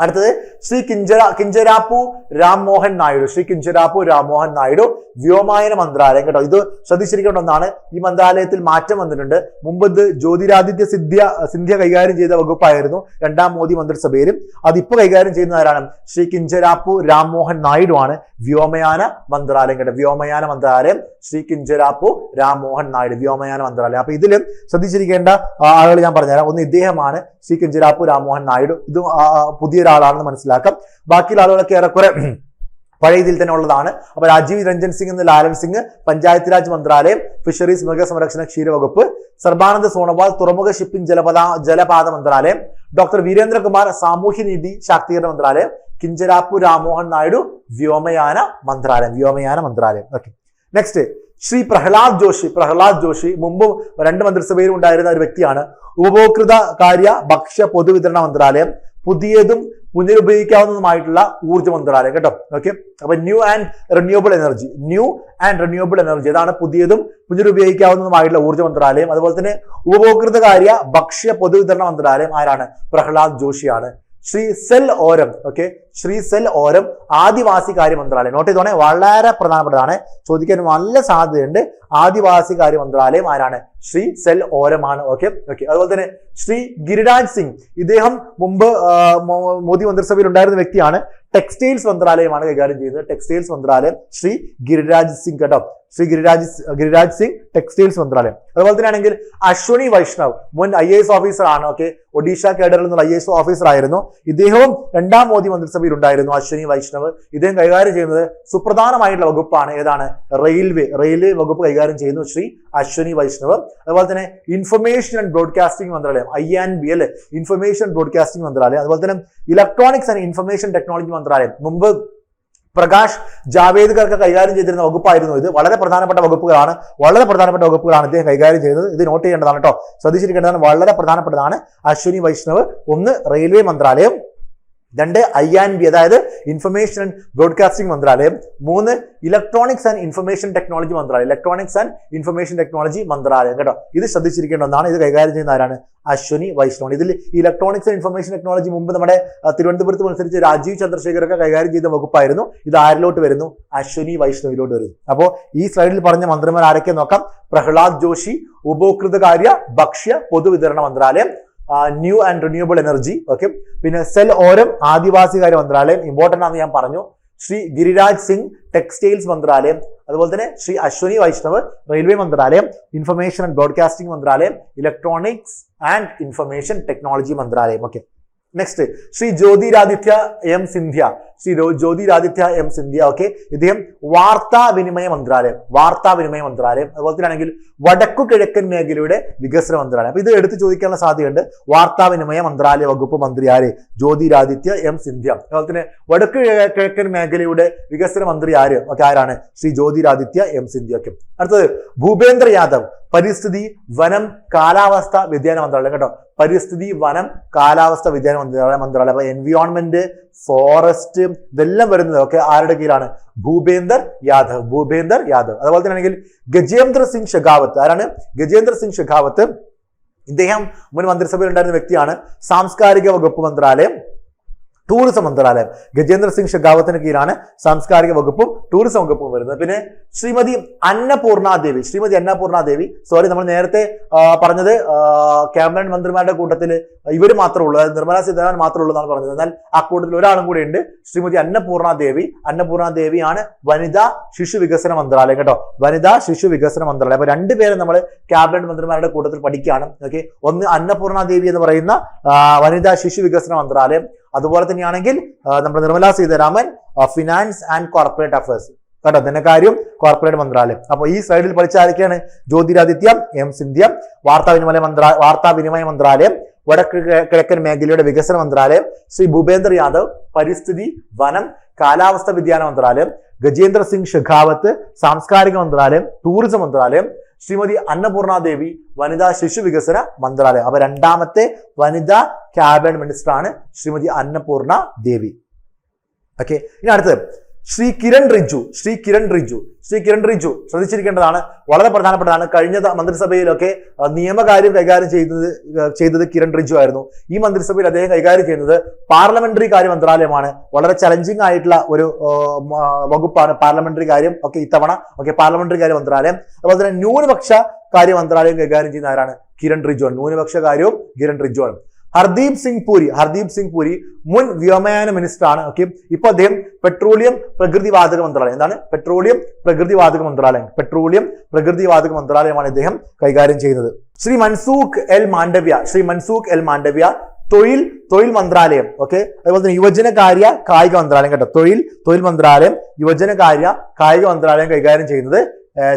അടുത്തത് ശ്രീ കിഞ്ചര കിഞ്ചരാപ്പു രാംമോഹൻ നായിഡു. ശ്രീ കിഞ്ചരാപ്പു രാംമോഹൻ നായിഡു വ്യോമായന മന്ത്രാലയം കേട്ടോ. ഇത് ശ്രദ്ധിച്ചിരിക്കേണ്ട ഒന്നാണ്. ഈ മന്ത്രാലയത്തിൽ മാറ്റം വന്നിട്ടുണ്ട്. മുമ്പ് ഇത് ജ്യോതിരാദിത്യ സിദ്ധ്യ സിന്ധ്യ കൈകാര്യം ചെയ്ത വകുപ്പായിരുന്നു രണ്ടാം മോദി മന്ത്രിസഭയിലും. അതിപ്പോ കൈകാര്യം ചെയ്യുന്ന ആരാണ് ശ്രീ കിഞ്ചരാപ്പു രാംമോഹൻ നായിഡു ആണ് വ്യോമയാന മന്ത്രാലയം കേട്ടോ. വ്യോമയാന മന്ത്രാലയം ശ്രീ കിഞ്ചരാപ്പു രാംമോഹൻ നായിഡു വ്യോമയാന മന്ത്രാലയം. അപ്പൊ ഇതിലും ശ്രദ്ധിച്ചിരിക്കേണ്ട ആളുകൾ ഞാൻ പറഞ്ഞുതരാം. ഒന്ന് ഇദ്ദേഹമാണ് ശ്രീ കിഞ്ചരാപ്പു രാംമോഹൻ നായിഡു. ഇത് ആ, ആ, ആളാണെന്ന് മനസ്സിലാക്കാം. ബാക്കിയുള്ള ആളുകളൊക്കെ ഏറെക്കുറെ പഴയ ഇതിൽ തന്നെ ഉള്ളതാണ്. അപ്പൊ രാജീവ് രഞ്ജൻ സിംഗ് എന്ന ലാലൻ സിംഗ് പഞ്ചായത്ത് രാജ് മന്ത്രാലയം ഫിഷറീസ് മൃഗസംരക്ഷണ ക്ഷീരവകുപ്പ് സർബാനന്ദ സോണോവാൾ തുറമുഖ ഷിപ്പിംഗ് ജലപദ ജലപാത മന്ത്രാലയം ഡോക്ടർ വീരേന്ദ്രകുമാർ സാമൂഹ്യനീതി ശാക്തീകരണ മന്ത്രാലയം കിഞ്ചരാപ്പു രാമോഹൻ നായിഡു വ്യോമയാന മന്ത്രാലയം വ്യോമയാന മന്ത്രാലയം. ഓക്കെ നെക്സ്റ്റ് ശ്രീ പ്രഹ്ലാദ് ജോഷി പ്രഹ്ലാദ് ജോഷി മുമ്പ് രണ്ട് മന്ത്രിസഭയിലും ഉണ്ടായിരുന്ന ഒരു വ്യക്തിയാണ്. ഉപഭോക്തൃ കാര്യ ഭക്ഷ്യ പൊതുവിതരണ മന്ത്രാലയം പുതിയതും പുനരുപയോഗിക്കാവുന്നതുമായിട്ടുള്ള ഊർജ മന്ത്രാലയം കേട്ടോ? ഓക്കെ അപ്പൊ new and renewable energy new and renewable energy അതാണ് പുതിയതും പുനരുപയോഗിക്കാവുന്നതുമായിട്ടുള്ള ഊർജ മന്ത്രാലയം. അതുപോലെ തന്നെ ഉപഭോക്തൃകാര്യ ഭക്ഷ്യ പൊതുവിതരണ മന്ത്രാലയം ആരാണ്? പ്രഹ്ലാദ് ജോഷിയാണ്. Shri cell Oram okay Shri cell Oram ആദിവാസി കാര്യ മന്ത്രാലയം. നോട്ട് ചെയ്തോണേ വളരെ പ്രധാനപ്പെട്ടതാണ്. ചോദിക്കാൻ നല്ല സാധ്യതയുണ്ട്. ആദിവാസി കാര്യ മന്ത്രാലയം ആരാണ്? ശ്രീ സെൽ ഓരമാണ്. ഓക്കെ ഓക്കെ അതുപോലെ തന്നെ ശ്രീ ഗിരിരാജ് സിംഗ്. ഇദ്ദേഹം മുമ്പ് മോദി മന്ത്രിസഭയിൽ ഉണ്ടായിരുന്ന വ്യക്തിയാണ്. ടെക്സ്റ്റൈൽസ് മന്ത്രാലയമാണ് കൈകാര്യം ചെയ്യുന്നത്. ടെക്സ്റ്റൈൽസ് മന്ത്രാലയം ശ്രീ ഗിരിരാജ് സിംഗ് കേട്ടോ. ശ്രീ ഗിരിരാജ് ഗിരിരാജ് സിംഗ് ടെക്സ്റ്റൈൽസ് മന്ത്രാലയം. അതുപോലെ തന്നെ ആണെങ്കിൽ അശ്വനി വൈഷ്ണവ് മുൻ ഐ എസ് ഓഫീസർ ആണ് ഓക്കെ ഒഡീഷ കേഡറിൽ നിന്നുള്ള ഐ എസ് ഓഫീസർ ആയിരുന്നു ഇദ്ദേഹവും രണ്ടാം മോദി മന്ത്രിസഭയിൽ ഉണ്ടായിരുന്നു അശ്വിനി വൈഷ്ണവ്. ഇദ്ദേഹം കൈകാര്യം ചെയ്യുന്നത് സുപ്രധാനമായിട്ടുള്ള വകുപ്പാണ്. ഏതാണ്? റെയിൽവേ. റെയിൽവേ വകുപ്പ് കൈകാര്യം ചെയ്യുന്നു ശ്രീ അശ്വിനി വൈഷ്ണവ്. അതുപോലെ തന്നെ ഇൻഫർമേഷൻ ആൻഡ് ബ്രോഡ്കാസ്റ്റിംഗ് മന്ത്രാലയം ഐ ആൻഡ് ബി അല്ലെ? ഇൻഫർമേഷൻ ബ്രോഡ്കാസ്റ്റിംഗ് മന്ത്രാലയം. അതുപോലെ തന്നെ ഇലക്ട്രോണിക്സ് ആൻഡ് ഇൻഫർമേഷൻ ടെക്നോളജി മന്ത്രാലയം. മുമ്പ് പ്രകാശ് ജാവേദ്കർക്ക് കൈകാര്യം ചെയ്തിരുന്ന വകുപ്പായിരുന്നു ഇത്. വളരെ പ്രധാനപ്പെട്ട വകുപ്പുകളാണ്. വളരെ പ്രധാനപ്പെട്ട വകുപ്പുകളാണ് ഇദ്ദേഹം കൈകാര്യം ചെയ്യുന്നത് ഇത് നോട്ട് ചെയ്യേണ്ടതാണ് കേട്ടോ. ശ്രദ്ധിച്ചിരിക്കേണ്ടതാണ്. വളരെ പ്രധാനപ്പെട്ടതാണ് അശ്വിനി വൈഷ്ണവ്. ഒന്ന് റെയിൽവേ മന്ത്രാലയം. രണ്ട് ഐ ആൻഡ് ബി അതായത് ഇൻഫർമേഷൻ ആൻഡ് ബ്രോഡ്കാസ്റ്റിംഗ് മന്ത്രാലയം മൂന്ന് ഇലക്ട്രോണിക്സ് ആൻഡ് ഇൻഫർമേഷൻ ടെക്നോളജി മന്ത്രാലയം ഇലക്ട്രോണിക്സ് ആൻഡ് ഇൻഫർമേഷൻ ടെക്നോളജി മന്ത്രാലയം കേട്ടോ. ഇത് ശ്രദ്ധിച്ചിരിക്കേണ്ട ഒന്നാണ്. ഇത് കൈകാര്യം ചെയ്യുന്ന ആരാണ്? അശ്വനി വൈഷ്ണവ് ഇതിൽ ഇലക്ട്രോണിക്സ് ആൻഡ് ഇൻഫർമേഷൻ ടെക്നോളജി മുമ്പ് നമ്മുടെ തിരുവനന്തപുരത്ത് മത്സരിച്ച് രാജീവ് ചന്ദ്രശേഖരൊക്കെ കൈകാര്യം ചെയ്ത വകുപ്പായിരുന്നു. ഇത് ആരിലോട്ട് വരുന്നു? അശ്വനി വൈഷ്ണവിലോട്ട് വരുന്നു. അപ്പോൾ ഈ സ്ലൈഡിൽ പറഞ്ഞ മന്ത്രിമാർ ആരൊക്കെ നോക്കാം? പ്രഹ്ലാദ് ജോഷി ഉപഭോക്തൃകാര്യ ഭക്ഷ്യ പൊതുവിതരണ മന്ത്രാലയം. New and renewable energy okay പിന്നെ സെൽ ഓരം ആദിവാസി കാര്യ മന്ത്രാലയം ഇമ്പോർട്ടന്റ് ആണെന്ന് ഞാൻ പറഞ്ഞു. ശ്രീ ഗിരിരാജ് സിംഗ് ടെക്സ്റ്റൈൽസ് മന്ത്രാലയം അതുപോലെ തന്നെ ശ്രീ അശ്വനി വൈഷ്ണവ് റെയിൽവേ മന്ത്രാലയം ഇൻഫർമേഷൻ ആൻഡ് ബ്രോഡ്കാസ്റ്റിംഗ് മന്ത്രാലയം ഇലക്ട്രോണിക്സ് ആൻഡ് ഇൻഫർമേഷൻ ടെക്നോളജി മന്ത്രാലയം okay next Shri Jyotiraditya M Scindia രോ- ജ്യോതിരാദിത്യ എം സിന്ധ്യ ഓക്കെ ഇദ്ദേഹം വാർത്താവിനിമയ മന്ത്രാലയം വാർത്താവിനിമയ മന്ത്രാലയം അതുപോലെ തന്നെ ആണെങ്കിൽ വടക്കു കിഴക്കൻ മേഖലയുടെ വികസന മന്ത്രാലയം. അപ്പൊ ഇത് എടുത്തു ചോദിക്കാനുള്ള സാധ്യതയുണ്ട്. വാർത്താവിനിമയ മന്ത്രാലയ വകുപ്പ് മന്ത്രി ആര്? ജ്യോതിരാദിത്യ എം സിന്ധ്യ അതുപോലെ തന്നെ വടക്കു കിഴക്കൻ മേഖലയുടെ വികസന മന്ത്രി ആര്? ഒക്കെ ആരാണ്? ശ്രീ ജ്യോതിരാദിത്യ എം സിന്ധ്യ ഒക്കെ അടുത്തത് ഭൂപേന്ദ്ര യാദവ്. പരിസ്ഥിതി വനം കാലാവസ്ഥ വ്യതിയാന മന്ത്രാലയം കേട്ടോ. പരിസ്ഥിതി വനം കാലാവസ്ഥ വ്യതിയാന മന്ത്രാലയ മന്ത്രാലയം. അപ്പൊ എൻവിയോൺമെന്റ് ഫോറസ്റ്റ് ഇതെല്ലാം വരുന്നത് ഒക്കെ ആരുടെ കീഴിലാണ്? ഭൂപേന്ദർ യാദവ് ഭൂപേന്ദർ യാദവ്. അതുപോലെ തന്നെ ആണെങ്കിൽ ഗജേന്ദ്ര സിംഗ് ഷെഖാവത്ത്. ആരാണ്? ഗജേന്ദ്ര സിംഗ് ഷെഖാവത്ത്. ഇദ്ദേഹം മുൻ മന്ത്രിസഭയിൽ ഉണ്ടായിരുന്ന വ്യക്തിയാണ്. സാംസ്കാരിക വകുപ്പ് മന്ത്രാലയം. ടൂറിസം മന്ത്രാലയം. ഗജേന്ദ്ര സിംഗ് ഷെഖാവത്തിന് കീഴിലാണ് സാംസ്കാരിക വകുപ്പും ടൂറിസം വകുപ്പും വരുന്നത്. പിന്നെ ശ്രീമതി അന്നപൂർണാദേവി ശ്രീമതി അന്നപൂർണാദേവി സോറി നമ്മൾ നേരത്തെ പറഞ്ഞത് ക്യാബിനറ്റ് മന്ത്രിമാരുടെ കൂട്ടത്തിൽ ഇവർ മാത്രമേ ഉള്ളൂ അതായത് നിർമ്മലാ സീതാരാമൻ മാത്രമേ ഉള്ളൂ എന്നാണ് പറഞ്ഞത്. എന്നാൽ ആ കൂട്ടത്തിൽ ഒരാളും കൂടി ഉണ്ട് ശ്രീമതി അന്നപൂർണാദേവി അന്നപൂർണാദേവിയാണ് അന്നപൂർണ ദേവിയാണ് വനിതാ ശിശു വികസന മന്ത്രാലയം കേട്ടോ. വനിതാ ശിശു വികസന മന്ത്രാലയം. അപ്പൊ രണ്ടുപേരും നമ്മൾ ക്യാബിനറ്റ് മന്ത്രിമാരുടെ കൂട്ടത്തിൽ പഠിക്കുകയാണ്. ഓക്കെ? ഒന്ന് അന്നപൂർണാദേവി എന്ന് പറയുന്ന വനിതാ ശിശു വികസന മന്ത്രാലയം. അതുപോലെ തന്നെയാണെങ്കിൽ നമ്മുടെ Nirmala Sitharaman finance and corporate affairs കേട്ടോ ധനകാര്യം കോർപ്പറേറ്റ് മന്ത്രാലയം. അപ്പോൾ ഈ സൈഡിൽ പഠിച്ച ആരൊക്കെയാണ്? ജ്യോതിരാദിത്യ എം സിന്ധ്യ വാർത്താവിനിമയ മന്ത്രാ വാർത്താവിനിമയ മന്ത്രാലയം വടക്ക് കിഴക്കൻ മേഖലയുടെ വികസന മന്ത്രാലയം ശ്രീ ഭൂപേന്ദ്ര യാദവ് പരിസ്ഥിതി വനം കാലാവസ്ഥ വ്യതിയാന മന്ത്രാലയം ഗജേന്ദ്ര സിംഗ് ഷെഖാവത്ത് സാംസ്കാരിക മന്ത്രാലയം ടൂറിസം മന്ത്രാലയം ശ്രീമതി അന്നപൂർണ ദേവി വനിതാ ശിശു വികസന മന്ത്രാലയം. അപ്പൊ രണ്ടാമത്തെ വനിതാ ക്യാബിനറ്റ് മിനിസ്റ്റർ ആണ് ശ്രീമതി അന്നപൂർണ ദേവി ഓക്കെ ഇനി അടുത്തത്. ശ്രീ കിരൺ റിജു ശ്രീ കിരൺ റിജു ശ്രീ കിരൺ റിജു ശ്രദ്ധിച്ചിരിക്കേണ്ടതാണ്. വളരെ പ്രധാനപ്പെട്ടതാണ്. കഴിഞ്ഞ മന്ത്രിസഭയിലൊക്കെ നിയമകാര്യം കൈകാര്യം ചെയ്തത് ചെയ്തത് കിരൺ റിജു ആയിരുന്നു. ഈ മന്ത്രിസഭയിൽ അദ്ദേഹം കൈകാര്യം ചെയ്യുന്നത് പാർലമെന്ററി കാര്യ മന്ത്രാലയമാണ്. വളരെ ചലഞ്ചിങ് ആയിട്ടുള്ള ഒരു വകുപ്പാണ് പാർലമെന്ററി കാര്യം ഒക്കെ ഇത്തവണ ഓക്കെ പാർലമെന്ററി കാര്യ മന്ത്രാലയം. അതുപോലെ തന്നെ ന്യൂനപക്ഷ കാര്യ മന്ത്രാലയം കൈകാര്യം ചെയ്യുന്ന ആരാണ്? കിരൺ റിജു ആണ്. ന്യൂനപക്ഷ കാര്യവും കിരൺ റിജു ആണ്. ഹർദീപ് സിംഗ് പുരി ഹർദീപ് സിംഗ് പുരി മുൻ വ്യോമയാന മിനിസ്റ്റർ ആണ് ഓക്കെ. ഇപ്പൊ അദ്ദേഹം പെട്രോളിയം പ്രകൃതിവാതക മന്ത്രാലയം. എന്താണ്? പെട്രോളിയം പ്രകൃതിവാതക മന്ത്രാലയം. പെട്രോളിയം പ്രകൃതിവാതക മന്ത്രാലയമാണ് ഇദ്ദേഹം കൈകാര്യം ചെയ്യുന്നത്. ശ്രീ മൻസൂഖ് എൽ മാണ്ഡവ്യ ശ്രീ മൻസൂഖ് എൽ മാണ്ഡവ്യ തൊഴിൽ തൊഴിൽ മന്ത്രാലയം. ഓക്കെ. അതുപോലെ തന്നെ യുവജനകാര്യ കായിക മന്ത്രാലയം കേട്ടോ. തൊഴിൽ തൊഴിൽ മന്ത്രാലയം യുവജനകാര്യ കായിക മന്ത്രാലയം കൈകാര്യം ചെയ്യുന്നത്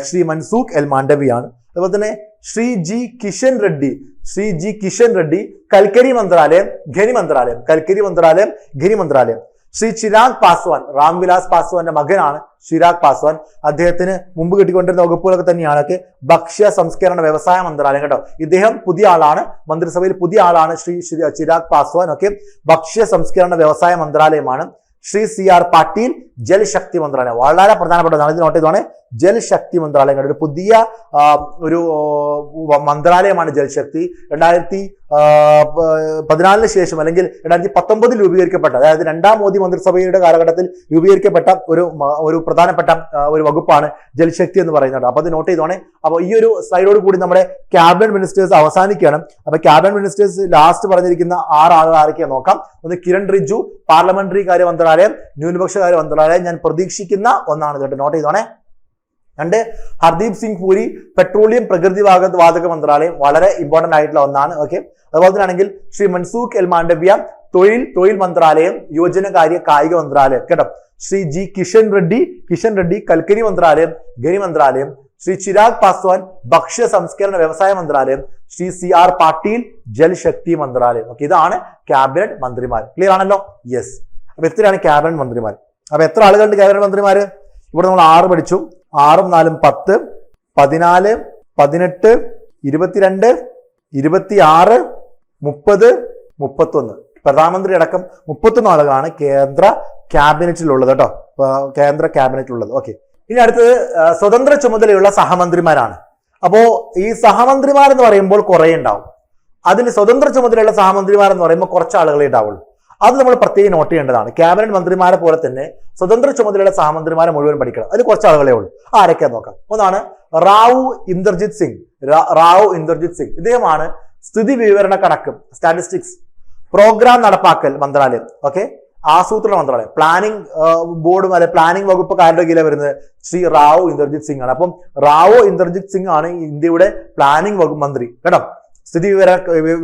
ശ്രീ മൻസൂഖ് എൽ മാണ്ഡവിയാണ് അതുപോലെ തന്നെ ശ്രീ ജി കിഷൻ റെഡ്ഡി ശ്രീ ജി കിഷൻ റെഡ്ഡി കൽക്കരി മന്ത്രാലയം ഖനി മന്ത്രാലയം കൽക്കരി മന്ത്രാലയം ഖനി മന്ത്രാലയം. ശ്രീ ചിരാഗ് പാസ്വാൻ രാംവിലാസ് പാസ്വാന്റെ മകനാണ് ചിരാഗ് പാസ്വാൻ. അദ്ദേഹത്തിന് മുമ്പ് കിട്ടിക്കൊണ്ടിരുന്ന വകുപ്പുകളൊക്കെ തന്നെയാണ്. ഒക്കെ ഭക്ഷ്യ സംസ്കരണ വ്യവസായ മന്ത്രാലയം കേട്ടോ. ഇദ്ദേഹം പുതിയ ആളാണ്. മന്ത്രിസഭയിൽ പുതിയ ആളാണ് ശ്രീ ചിരാഗ് പാസ്വാൻ. ഒക്കെ ഭക്ഷ്യ സംസ്കരണ വ്യവസായ മന്ത്രാലയമാണ്. ശ്രീ സി ആർ പാട്ടീൽ ജൽശക്തി മന്ത്രാലയം. വളരെ പ്രധാനപ്പെട്ടതാണ്. ഇത് നോട്ട് ചെയ്തോണേ ജൽശക്തി മന്ത്രാലയം. ഒരു പുതിയ ഒരു മന്ത്രാലയമാണ് ജൽശക്തി രണ്ടായിരത്തി പതിനാലിന് ശേഷം അല്ലെങ്കിൽ രണ്ടായിരത്തി പത്തൊമ്പതിൽ രൂപീകരിക്കപ്പെട്ട അതായത് രണ്ടാം മോദി മന്ത്രിസഭയുടെ കാലഘട്ടത്തിൽ രൂപീകരിക്കപ്പെട്ട ഒരു ഒരു പ്രധാനപ്പെട്ട ഒരു വകുപ്പാണ് ജൽശക്തി എന്ന് പറയുന്നത്. അപ്പോൾ അത് നോട്ട് ചെയ്തോണേ. അപ്പോൾ ഈ ഒരു സൈഡോട് കൂടി നമ്മുടെ ക്യാബിനറ്റ് മിനിസ്റ്റേഴ്സ് അവസാനിക്കുകയാണ് അപ്പോൾ ക്യാബിനറ്റ് മിനിസ്റ്റേഴ്സ് ലാസ്റ്റ് പറഞ്ഞിരിക്കുന്ന ആറ് ആളുകൾ ആരൊക്കെയാണ് നോക്കാം. ഒന്ന് കിരൺ റിജു പാർലമെന്ററി കാര്യ മന്ത്രാലയം ന്യൂനപക്ഷ കാര്യ മന്ത്രാലയം. ഞാൻ പ്രതീക്ഷിക്കുന്ന ഒന്നാണ് കേട്ടോ. നോട്ട് ചെയ്തോണേ. രണ്ട് ഹർദീപ് സിംഗ് പുരി പെട്രോളിയം പ്രകൃതി വാതക മന്ത്രാലയം വളരെ ഇമ്പോർട്ടന്റ് ആയിട്ടുള്ള ഒന്നാണ്. ഓക്കെ അതുപോലെ തന്നെ ആണെങ്കിൽ ശ്രീ മൻസൂഖ് എൽ മാണ്ഡവ്യ തൊഴിൽ തൊഴിൽ മന്ത്രാലയം യുവജനകാര്യ കായിക മന്ത്രാലയം. കേട്ടോ? ശ്രീ ജി കിഷൻ റെഡ്ഡി കിഷൻ റെഡ്ഡി കൽക്കരി മന്ത്രാലയം ഖനി മന്ത്രാലയം. ശ്രീ ചിരാഗ് പാസ്വാൻ ഭക്ഷ്യ സംസ്കരണ വ്യവസായ മന്ത്രാലയം. ശ്രീ സി ആർ പാട്ടീൽ ജൽശക്തി മന്ത്രാലയം. ഓക്കെ ഇതാണ് ക്യാബിനറ്റ് മന്ത്രിമാർ. ക്ലിയർ ആണല്ലോ? യെസ് അപ്പൊ എത്രയാണ് ക്യാബിനറ്റ് മന്ത്രിമാർ. അപ്പൊ എത്ര ആളുകളുണ്ട് ക്യാബിനറ്റ് മന്ത്രിമാര്? ഇവിടെ നമ്മൾ ആറ് പഠിച്ചു. ആറും നാലും പത്ത് പതിനാല് പതിനെട്ട് ഇരുപത്തിരണ്ട് ഇരുപത്തിയാറ് മുപ്പത് മുപ്പത്തൊന്ന്. പ്രധാനമന്ത്രി അടക്കം മുപ്പത്തൊന്ന് ആളുകളാണ് കേന്ദ്ര ക്യാബിനറ്റിലുള്ളത് കേട്ടോ. കേന്ദ്ര ക്യാബിനറ്റിലുള്ളത്. ഓക്കെ. ഇനി അടുത്തത് സ്വതന്ത്ര ചുമതലയുള്ള സഹമന്ത്രിമാരാണ്. അപ്പോ ഈ സഹമന്ത്രിമാർ എന്ന് പറയുമ്പോൾ കുറേ ഉണ്ടാവും. അതിൽ സ്വതന്ത്ര ചുമതലയുള്ള സഹമന്ത്രിമാർ എന്ന് പറയുമ്പോൾ കുറച്ച് ആളുകളെ ഉണ്ടാവുള്ളൂ. അത് നമ്മൾ പ്രത്യേകം നോട്ട് ചെയ്യേണ്ടതാണ്. ക്യാബിനറ്റ് മന്ത്രിമാരെ പോലെ തന്നെ സ്വതന്ത്ര ചുമതലയുടെ സഹമന്ത്രിമാരെ മുഴുവൻ പഠിക്കണം. അതിൽ കുറച്ച് ആളുകളെ ഉള്ളൂ. ആരൊക്കെയാ നോക്കാം? ഒന്നാണ് റാവു ഇന്ദർജിത് സിംഗ്. റാവു ഇന്ദർജിത് സിംഗ്. ഇദ്ദേഹമാണ് സ്ഥിതി വിവരണ കണക്കും സ്റ്റാറ്റിസ്റ്റിക്സ് പ്രോഗ്രാം നടപ്പാക്കൽ മന്ത്രാലയം. ഓക്കെ ആസൂത്രണ മന്ത്രാലയം. പ്ലാനിംഗ് ബോർഡും അല്ലെ പ്ലാനിംഗ് വകുപ്പ് കാരുടെ കീഴിൽ വരുന്നത്? ശ്രീ റാവു ഇന്ദർജിത് സിംഗ് ആണ് അപ്പം റാവു ഇന്ദർജിത് സിംഗ് ആണ് ഇന്ത്യയുടെ പ്ലാനിംഗ് വകുപ്പ് മന്ത്രി. കേട്ടോ? സ്ഥിതി വിവര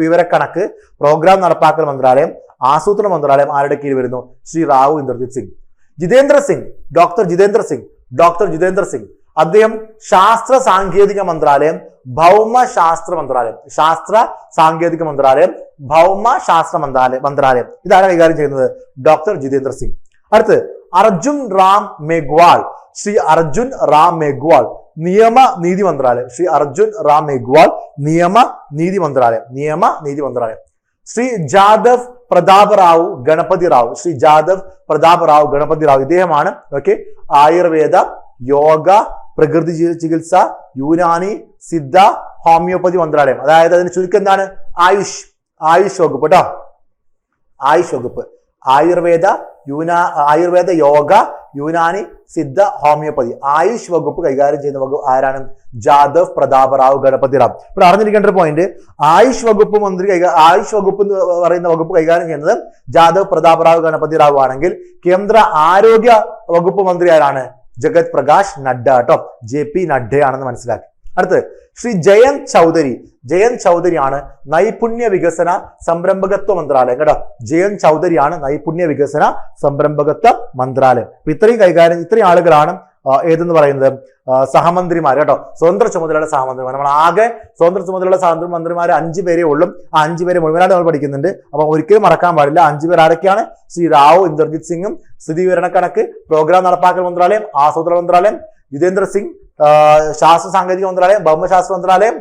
വിവരക്കണക്ക് പ്രോഗ്രാം നടപ്പാക്കൽ മന്ത്രാലയം ആസൂത്രണ മന്ത്രാലയം ആരുടെ കീഴിൽ വരുന്നു? Shri Rao Inderjit Singh. Jitendra Singh doctor Jitendra Singh doctor Jitendra Singh. അദ്ദേഹം ശാസ്ത്ര സാങ്കേതിക മന്ത്രാലയം ഭൗമ ശാസ്ത്ര മന്ത്രാലയം ശാസ്ത്ര സാങ്കേതിക മന്ത്രാലയം ഭൗമ ശാസ്ത്ര മന്ത്രാലയം മന്ത്രാലയം. ഇതാണ് കൈകാര്യം ചെയ്യുന്നത് ഡോക്ടർ ജിതേന്ദ്ര സിംഗ്. അടുത്ത് അർജുൻ റാം മെഗ്വാൾ ശ്രീ അർജുൻ റാം മെഗ്വാൾ നിയമ നീതി മന്ത്രാലയം. ശ്രീ അർജുൻ റാം മെഗ്വാൾ നിയമ നീതി മന്ത്രാലയം. നിയമ നീതി മന്ത്രാലയം. ശ്രീ ജാദവ് പ്രതാപ് റാവു ഗണപതി റാവു. ശ്രീ ജാദവ് പ്രതാപ് റാവു ഗണപതി റാവു. ഇദ്ദേഹമാണ് ഓക്കെ ആയുർവേദ യോഗ പ്രകൃതി ചികിത്സ യുനാനി സിദ്ധ ഹോമിയോപ്പതി മന്ത്രാലയം. അതായത് അതിന് ചുരുക്കം എന്താണ് ആയുഷ്. ആയുഷ് വകുപ്പ് കേട്ടോ ആയുഷ് വകുപ്പ്. ആയുർവേദ യൂനാ ആയുർവേദ യോഗ യുനാനി സിദ്ധ ഹോമിയോപ്പതി. ആയുഷ് വകുപ്പ് കൈകാര്യം ചെയ്യുന്ന വകുപ്പ് ആരാണ്? ജാദവ് പ്രതാപ റാവു ഗണപതി റാം ഇവിടെ അറിഞ്ഞിരിക്കേണ്ട ഒരു പോയിന്റ് ആയുഷ് വകുപ്പ് മന്ത്രി ആയുഷ് വകുപ്പ് എന്ന് പറയുന്ന വകുപ്പ് കൈകാര്യം ചെയ്യുന്നത് ജാദവ് പ്രതാപ റാവു ഗണപതി റാവു ആണെങ്കിൽ കേന്ദ്ര ആരോഗ്യ വകുപ്പ് മന്ത്രി ആരാണ്? ജഗത് പ്രകാശ് നഡ്ഡ കേട്ടോ. ജെ പി നഡ്ഡയാണെന്ന് മനസ്സിലാക്കി. അടുത്ത് ശ്രീ ജയന്ത് ചൗധരി. ജയന്ത് ചൗധരിയാണ് നൈപുണ്യ വികസന സംരംഭകത്വ മന്ത്രാലയം. കേട്ടോ ജയന്ത് ചൗധരിയാണ് നൈപുണ്യ വികസന സംരംഭകത്വ മന്ത്രാലയം. അപ്പൊ ഇത്രയും കൈകാര്യം ഇത്രയും ആളുകളാണ് ഏതെന്ന് പറയുന്നത്? സഹമന്ത്രിമാർ കേട്ടോ സ്വതന്ത്ര ചുമതലയുടെ സഹമന്ത്രിമാർ നമ്മൾ ആകെ സ്വതന്ത്ര ചുമതലയുള്ള സഹമന്ത്രി മന്ത്രിമാർ അഞ്ചു പേരേ ഉള്ളൂ. ആ അഞ്ചു പേരെ മുഴുവനായിട്ട് നമ്മൾ പഠിക്കുന്നുണ്ട്. അപ്പൊ ഒരിക്കലും മറക്കാൻ പാടില്ല. അഞ്ചു പേർ ആരൊക്കെയാണ്? ശ്രീ റാവു ഇന്ദർജിത് സിംഗും സ്ഥിതിവിവരണക്കണക്ക് പ്രോഗ്രാം നടപ്പാക്കൽ മന്ത്രാലയം ആസൂത്രണ മന്ത്രാലയം ജിതേന്ദ്ര സിംഗ് ശാസ്ത്ര സാങ്കേതിക മന്ത്രാലയം ഭൗമശാസ്ത്ര മന്ത്രാലയം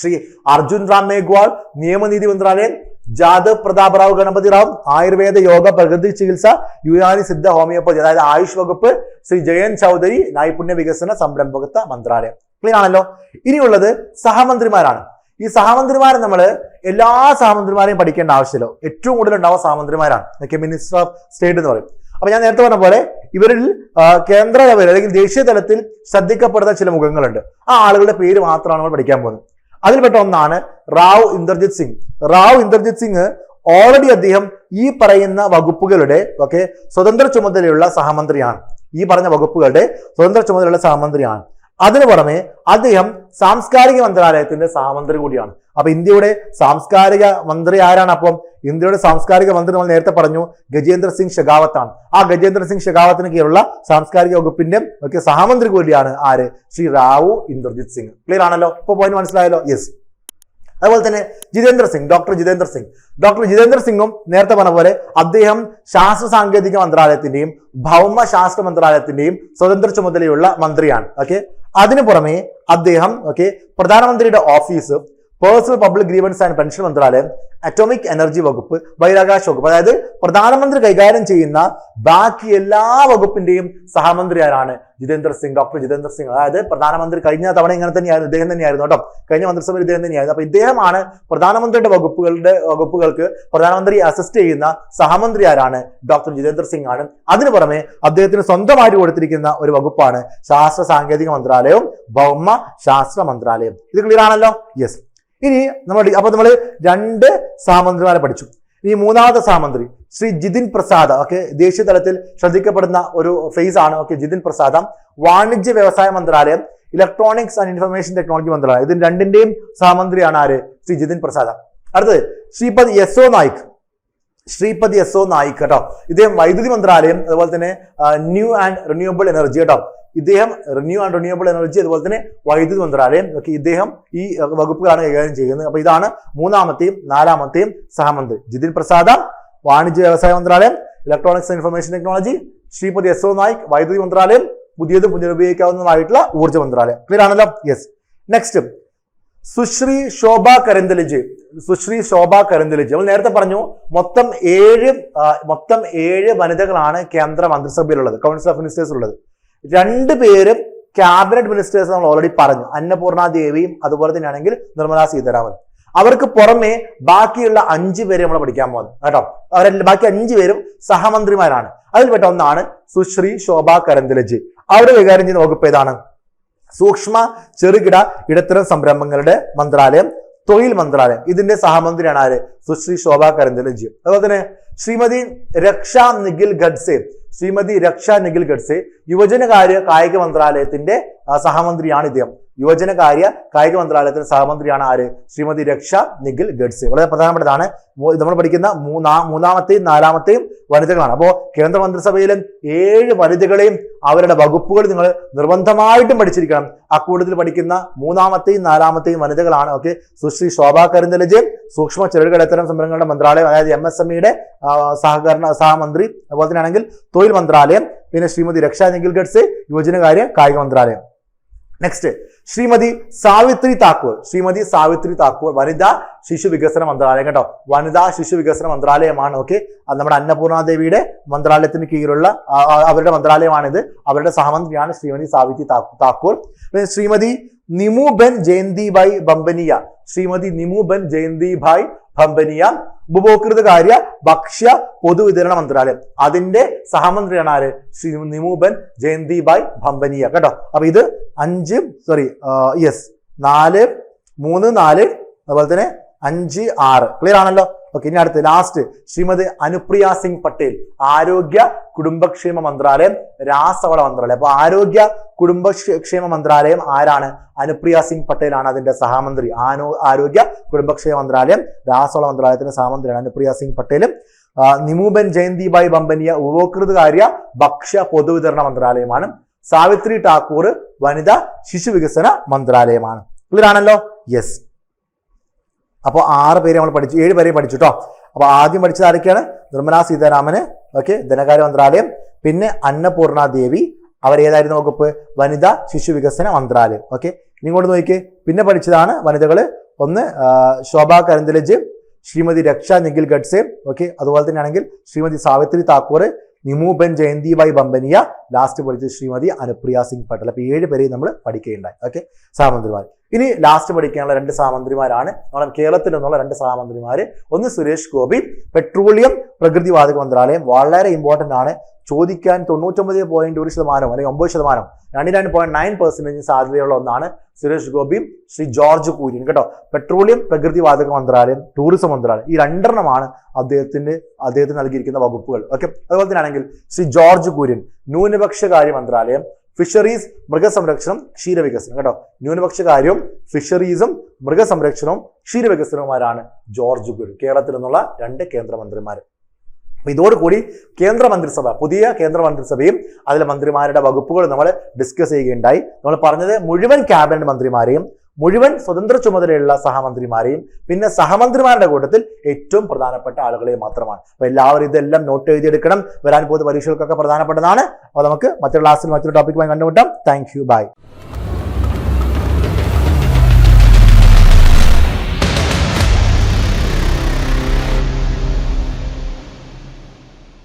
ശ്രീ അർജുൻ റാം മേഘ്വാൾ നിയമനീതി മന്ത്രാലയം ജാദവ് പ്രതാപ് ഗണപതി റാവു ആയുർവേദ യോഗ പ്രകൃതി ചികിത്സ യുനാനി സിദ്ധ ഹോമിയോപ്പതി അതായത് ആയുഷ് വകുപ്പ് ശ്രീ ജയൻ ചൗധരി നൈപുണ്യ വികസന സംരംഭകത്വ മന്ത്രാലയം. ക്ലിയർ ആണല്ലോ? ഇനിയുള്ളത് സഹമന്ത്രിമാരാണ്. ഈ സഹമന്ത്രിമാരെ നമ്മൾ എല്ലാ സഹമന്ത്രിമാരെയും പഠിക്കേണ്ട ആവശ്യമില്ല. ഏറ്റവും കൂടുതൽ ഉണ്ടാവുക സഹമന്ത്രിമാരാണ് മിനിസ്റ്റർ ഓഫ് സ്റ്റേറ്റ് എന്ന് പറയും. അപ്പൊ ഞാൻ നേരത്തെ പറഞ്ഞ പോലെ ഇവരിൽ കേന്ദ്ര ലെവൽ അല്ലെങ്കിൽ ദേശീയ തലത്തിൽ ശ്രദ്ധിക്കപ്പെടുന്ന ചില മുഖങ്ങളുണ്ട്. ആ ആളുകളുടെ പേര് മാത്രമാണ് നമ്മൾ പഠിക്കാൻ പോകുന്നത്. അതിൽപ്പെട്ട ഒന്നാണ് റാവ് ഇന്ദർജിത് സിംഗ്. റാവ് ഇന്ദർജിത് സിംഗ് ഓൾറെഡി അദ്ദേഹം ഈ പറയുന്ന വകുപ്പുകളുടെ ഒക്കെ സ്വതന്ത്ര ചുമതലയുള്ള സഹമന്ത്രിയാണ്. ഈ പറഞ്ഞ വകുപ്പുകളുടെ സ്വതന്ത്ര ചുമതലയുള്ള സഹമന്ത്രിയാണ്. അതിനു പുറമെ അദ്ദേഹം സാംസ്കാരിക മന്ത്രാലയത്തിന്റെ സഹമന്ത്രി കൂടിയാണ്. അപ്പൊ ഇന്ത്യയുടെ സാംസ്കാരിക മന്ത്രി ആരാണ്? അപ്പം ഇന്ത്യയുടെ സാംസ്കാരിക മന്ത്രി നമ്മൾ നേരത്തെ പറഞ്ഞു ഗജേന്ദ്ര സിംഗ് ഷെഖാവത്താണ് ആ ഗജേന്ദ്ര സിംഗ് ഷെഖാവത്തിന് കീഴിലുള്ള സാംസ്കാരിക വകുപ്പിന്റെ ഒക്കെ സഹമന്ത്രി കൂടിയാണ് ആര്? ശ്രീ റാവു ഇന്ദർജിത് സിംഗ്. ക്ലിയർ ആണല്ലോ? ഇപ്പൊ പോയിന്റ് മനസ്സിലായല്ലോ? യെസ് അതുപോലെ തന്നെ ജിതേന്ദ്ര സിംഗ് ഡോക്ടർ ജിതേന്ദ്ര സിംഗ്. ഡോക്ടർ ജിതേന്ദ്ര സിംഗും നേരത്തെ പറഞ്ഞ പോലെ അദ്ദേഹം ശാസ്ത്ര സാങ്കേതിക മന്ത്രാലയത്തിന്റെയും ഭൗമശാസ്ത്ര മന്ത്രാലയത്തിന്റെയും സ്വതന്ത്ര ചുമതലയുള്ള മന്ത്രിയാണ്. ഓക്കെ അതിനു പുറമെ അദ്ദേഹം ഓക്കെ പ്രധാനമന്ത്രിയുടെ office personnel public grievances and pension മന്ത്രാലയം അറ്റോമിക് എനർജി വകുപ്പ് ബഹിരാകാശ വകുപ്പ് അതായത് പ്രധാനമന്ത്രി കൈകാര്യം ചെയ്യുന്ന ബാക്കി എല്ലാ വകുപ്പിന്റെയും സഹമന്ത്രി ആരാണ്? ജിതേന്ദ്ര സിംഗ് ഡോക്ടർ ജിതേന്ദ്ര സിംഗ്. അതായത് പ്രധാനമന്ത്രി കഴിഞ്ഞ തവണ ഇങ്ങനെ തന്നെയായിരുന്നു ഇദ്ദേഹം തന്നെയായിരുന്നു കേട്ടോ. കഴിഞ്ഞ മന്ത്രിസഭയിൽ ഇദ്ദേഹം തന്നെയായിരുന്നു. അപ്പൊ ഇദ്ദേഹമാണ് പ്രധാനമന്ത്രിയുടെ വകുപ്പുകളുടെ വകുപ്പുകൾക്ക് പ്രധാനമന്ത്രി അസിസ്റ്റ് ചെയ്യുന്ന സഹമന്ത്രി ആരാണ്? ഡോക്ടർ ജിതേന്ദ്ര സിംഗ് ആണ്. അതിനു പുറമെ അദ്ദേഹത്തിന് സ്വന്തമായിട്ട് കൊടുത്തിരിക്കുന്ന ഒരു വകുപ്പാണ് ശാസ്ത്ര സാങ്കേതിക മന്ത്രാലയവും ഭൗമ ശാസ്ത്ര മന്ത്രാലയം ഇത് ക്ലിയർ ആണല്ലോ? യെസ് ഇനി നമ്മൾ അപ്പൊ നമ്മൾ രണ്ട് സാമന്ത്രിമാരെ പഠിച്ചു. ഇനി മൂന്നാമത്തെ സാമന്ത്രി ശ്രീ ജിതിൻ പ്രസാദ്. ഓക്കെ ദേശീയ തലത്തിൽ ശ്രദ്ധിക്കപ്പെടുന്ന ഒരു ഫേസ് ആണ്. ഓക്കെ ജിതിൻ പ്രസാദ്. വാണിജ്യ വ്യവസായ മന്ത്രാലയം ഇലക്ട്രോണിക്സ് ആൻഡ് ഇൻഫർമേഷൻ ടെക്നോളജി മന്ത്രാലയം. ഇതിന് രണ്ടിന്റെയും സാമന്ത്രിയാണ് ആര്? ശ്രീ ജിതിൻ പ്രസാദ്. അടുത്തത് ശ്രീപദ് ഒ നായിക്. ശ്രീപദ് ഒ നായിക് കേട്ടോ. ഇദ്ദേഹം വൈദ്യുതി മന്ത്രാലയം അതുപോലെ തന്നെ ന്യൂ ആൻഡ് റിന്യൂവബിൾ എനർജി കേട്ടോ. ഇദ്ദേഹം റിന്യൂ ആൻഡ് റിന്യൂവബിൾ എനർജി അതുപോലെ തന്നെ വൈദ്യുതി മന്ത്രാലയം ഒക്കെ ഇദ്ദേഹം ഈ വകുപ്പുകളാണ് കൈകാര്യം ചെയ്യുന്നത്. അപ്പൊ ഇതാണ് മൂന്നാമത്തെയും നാലാമത്തെയും സഹമന്ത്രി. ജിതിൻ പ്രസാദ വാണിജ്യ വ്യവസായ മന്ത്രാലയം electronics and information technology Shripati S O Naik വൈദ്യുതി മന്ത്രാലയം പുതിയതും പുനരുപയോഗിക്കാവുന്നതുമായിട്ടുള്ള ഊർജ മന്ത്രാലയം. ക്ലിയർ ആണല്ലോ? Yes next Sushri Shobha Karandlaje. Sushree Shobha Karandlaje. നമ്മൾ നേരത്തെ പറഞ്ഞു മൊത്തം ഏഴ് മൊത്തം ഏഴ് വനിതകളാണ് കേന്ദ്ര മന്ത്രിസഭയിലുള്ളത് കൗൺസിൽ ഓഫ് മിനിസ്റ്റേഴ്സ് ഉള്ളത്. രണ്ട് പേരും ക്യാബിനറ്റ് മിനിസ്റ്റേഴ്സ് നമ്മൾ ഓൾറെഡി പറഞ്ഞു. അന്നപൂർണ ദേവിയും അതുപോലെ തന്നെയാണെങ്കിൽ നിർമ്മലാ സീതാരാമൻ അവർക്ക് പുറമെ ബാക്കിയുള്ള അഞ്ചു പേര് നമ്മൾ പഠിക്കാൻ പോകുന്നത്. കേട്ടോ? അവരെല്ലാം ബാക്കി അഞ്ചു പേരും സഹമന്ത്രിമാരാണ്. അതിൽപ്പെട്ട ഒന്നാണ് സുശ്രീ ശോഭ കരന്തലജ്. അവരുടെ കൈകാര്യം ചെയ്യുന്ന വകുപ്പ് ഏതാണ്? സൂക്ഷ്മ ചെറുകിട ഇടത്തരം സംരംഭങ്ങളുടെ മന്ത്രാലയം തൊഴിൽ മന്ത്രാലയം. ഇതിന്റെ സഹമന്ത്രിയാണ് ആര്? സുശ്രീ ശോഭ കരന്തലജി. അതുപോലെ തന്നെ ശ്രീമതി രക്ഷാ നിഖിൽ ഗഡ്സെ. ശ്രീമതി രക്ഷ നിഖിൽ ഗഡ്സെ യുവജനകാര്യ കായിക മന്ത്രാലയത്തിന്റെ സഹമന്ത്രിയാണ് ഇദ്ദേഹം. യുവജനകാര്യ കായിക മന്ത്രാലയത്തിന്റെ സഹമന്ത്രിയാണ് ആര്? ശ്രീമതി രക്ഷ നിഖിൽ ഗഡ്സെ. വളരെ പ്രധാനപ്പെട്ടതാണ്. നമ്മൾ പഠിക്കുന്ന മൂന്നാ മൂന്നാമത്തെയും നാലാമത്തെയും വനിതകളാണ്. അപ്പോൾ കേന്ദ്ര മന്ത്രിസഭയിലും ഏഴ് വനിതകളെയും അവരുടെ വകുപ്പുകൾ നിങ്ങൾ നിർബന്ധമായിട്ടും പഠിച്ചിരിക്കണം. അക്കൂട്ടത്തിൽ പഠിക്കുന്ന മൂന്നാമത്തെയും നാലാമത്തെയും വനിതകളാണ്. ഓക്കെ. സുശ്രീ ശോഭാ കരിന്തലജ് സൂക്ഷ്മ ചെറുകിട ഇത്തരം സംരംഭങ്ങളുടെ മന്ത്രാലയം അതായത് എം എസ് എം ഇയുടെ സഹകരണ സഹമന്ത്രി അതുപോലെ തന്നെ ആണെങ്കിൽ തൊഴിൽ മന്ത്രാലയം പിന്നെ ശ്രീമതി രക്ഷാ നിഖിൽ ഗഡ്സെ യുവജനകാര്യ കായിക മന്ത്രാലയം. നെക്സ്റ്റ് ശ്രീമതി സാവിത്രി താക്കൂർ ശ്രീമതി സാവിത്രി താക്കൂർ വനിതാ ശിശു വികസന മന്ത്രാലയം കേട്ടോ. വനിതാ ശിശു വികസന മന്ത്രാലയമാണ് ഓക്കെ നമ്മുടെ അന്നപൂർണാദേവിയുടെ മന്ത്രാലയത്തിന് കീഴിലുള്ള അവരുടെ മന്ത്രാലയമാണിത്. അവരുടെ സഹമന്ത്രിയാണ് ശ്രീമതി സാവിത്രി താക്കൂർ. ശ്രീമതി നിമു ബെൻ ജയന്തിഭായ് ബംബനിയ ശ്രീമതി നിമു ബെൻ ജയന്തിഭായ് ഭംബനിയ ഉപഭോക്തൃ കാര്യ ഭക്ഷ്യ പൊതുവിതരണ മന്ത്രാലയം. അതിന്റെ സഹമന്ത്രിയാണ് ആര്? ശ്രീ നിമൂപൻ ജയന്തിബായ് ഭംബനിയ കേട്ടോ? അപ്പൊ ഇത് അഞ്ച് സോറി യെസ് നാല് മൂന്ന് നാല് അതുപോലെ തന്നെ അഞ്ച് ആറ്. ക്ലിയർ ആണല്ലോ? ഓക്കെ ഇനി അടുത്ത് ലാസ്റ്റ് ശ്രീമതി അനുപ്രിയ സിംഗ് പട്ടേൽ ആരോഗ്യ കുടുംബക്ഷേമ മന്ത്രാലയം രാസവള മന്ത്രാലയം. അപ്പൊ ആരോഗ്യ കുടുംബക്ഷേമ മന്ത്രാലയം ആരാണ്? അനുപ്രിയ സിംഗ് പട്ടേലാണ് അതിന്റെ സഹമന്ത്രി. ആനോ ആരോഗ്യ കുടുംബക്ഷേമ മന്ത്രാലയം രാസവള മന്ത്രാലയത്തിന്റെ സഹമന്ത്രിയാണ് അനുപ്രിയ സിംഗ് പട്ടേലും. നിമൂബൻ ജയന്തിബായ് ബമ്പനിയ ഉപഭോക്തൃകാര്യ ഭക്ഷ്യ പൊതുവിതരണ മന്ത്രാലയമാണ്. സാവിത്രി ഠാക്കൂർ വനിതാ ശിശു വികസന മന്ത്രാലയമാണ്. ക്ലിയർ ആണല്ലോ യെസ് അപ്പോൾ ആറ് പേര് നമ്മൾ പഠിച്ചു ഏഴ് പേരെ പഠിച്ചു കേട്ടോ അപ്പോൾ ആദ്യം പഠിച്ചത് ആരൊക്കെയാണ്? നിർമ്മലാ സീതാരാമന് ഓക്കെ ധനകാര്യ മന്ത്രാലയം പിന്നെ അന്നപൂർണ ദേവി അവർ ഏതായിരുന്നു വകുപ്പ്? വനിതാ ശിശു വികസന മന്ത്രാലയം ഓക്കെ ഇനി കൊണ്ട് പിന്നെ പഠിച്ചതാണ് വനിതകൾ ഒന്ന് ശോഭ കരന്തലജ് ശ്രീമതി രക്ഷ നിഖിൽ ഗഡ്സെ ഓക്കെ അതുപോലെ തന്നെയാണെങ്കിൽ ശ്രീമതി സാവിത്രി താക്കൂർ നിമൂബൻ ജയന്തിബായ് ബമ്പനിയ ലാസ്റ്റ് പഠിച്ചത് ശ്രീമതി അനുപ്രിയ സിംഗ് പട്ടേൽ. അപ്പോൾ ഏഴ് പേരെയും നമ്മൾ പഠിക്കുകയുണ്ടായി ഓക്കെ സഹമന്ത്രിമാർ. ഇനി ലാസ്റ്റ് പഠിക്കാനുള്ള രണ്ട് സഹമന്ത്രിമാരാണ് നമ്മുടെ കേരളത്തിൽ നിന്നുള്ള രണ്ട് സാമന്ത്രിമാർ ഒന്ന് സുരേഷ് ഗോപി പെട്രോളിയം പ്രകൃതിവാതക മന്ത്രാലയം. വളരെ ഇമ്പോർട്ടന്റ് ആണ്. ചോദിക്കാൻ തൊണ്ണൂറ്റൊമ്പത് പോയിന്റ് ഒരു ശതമാനം അല്ലെങ്കിൽ ഒമ്പത് ശതമാനം ninety nine point nine percentage സാധ്യതയുള്ള ഒന്നാണ് സുരേഷ് ഗോപിയും ശ്രീ ജോർജ് കുര്യൻ. കേട്ടോ പെട്രോളിയം പ്രകൃതിവാതക മന്ത്രാലയം ടൂറിസം മന്ത്രാലയം ഈ രണ്ടെണ്ണമാണ് അദ്ദേഹത്തിന് അദ്ദേഹത്തിന് നൽകിയിരിക്കുന്ന വകുപ്പുകൾ. ഓക്കെ അതുപോലെ തന്നെ ആണെങ്കിൽ ശ്രീ ജോർജ് കുര്യൻ ന്യൂനപക്ഷ കാര്യ മന്ത്രാലയം ഫിഷറീസ് മൃഗസംരക്ഷണം ക്ഷീരവികസനം. കേട്ടോ? ന്യൂനപക്ഷ കാര്യവും ഫിഷറീസും മൃഗസംരക്ഷണവും ക്ഷീരവികസനവുമാരാണ് ജോർജ് ഗുരു കേരളത്തിൽ നിന്നുള്ള രണ്ട് കേന്ദ്രമന്ത്രിമാർ ഇതോടുകൂടി കേന്ദ്ര മന്ത്രിസഭ പുതിയ കേന്ദ്ര മന്ത്രിസഭയും അതിലെ മന്ത്രിമാരുടെ വകുപ്പുകൾ നമ്മൾ ഡിസ്കസ് ചെയ്യുകയുണ്ടായി. നമ്മൾ പറഞ്ഞത് മുഴുവൻ ക്യാബിനറ്റ് മന്ത്രിമാരെയും മുഴുവൻ സ്വതന്ത്ര ചുമതലയുള്ള സഹമന്ത്രിമാരെയും പിന്നെ സഹമന്ത്രിമാരുടെ കൂട്ടത്തിൽ ഏറ്റവും പ്രധാനപ്പെട്ട ആളുകളെ മാത്രമാണ്. അപ്പൊ എല്ലാവരും ഇതെല്ലാം നോട്ട് എഴുതിയെടുക്കണം. വരാൻ പോകുന്ന പരീക്ഷകൾക്കൊക്കെ പ്രധാനപ്പെട്ടതാണ്. അപ്പോൾ നമുക്ക് മറ്റൊരു ക്ലാസ്സിൽ മറ്റൊരു ടോപ്പിക്കുമായി കണ്ടുമുട്ടാം. Thank you by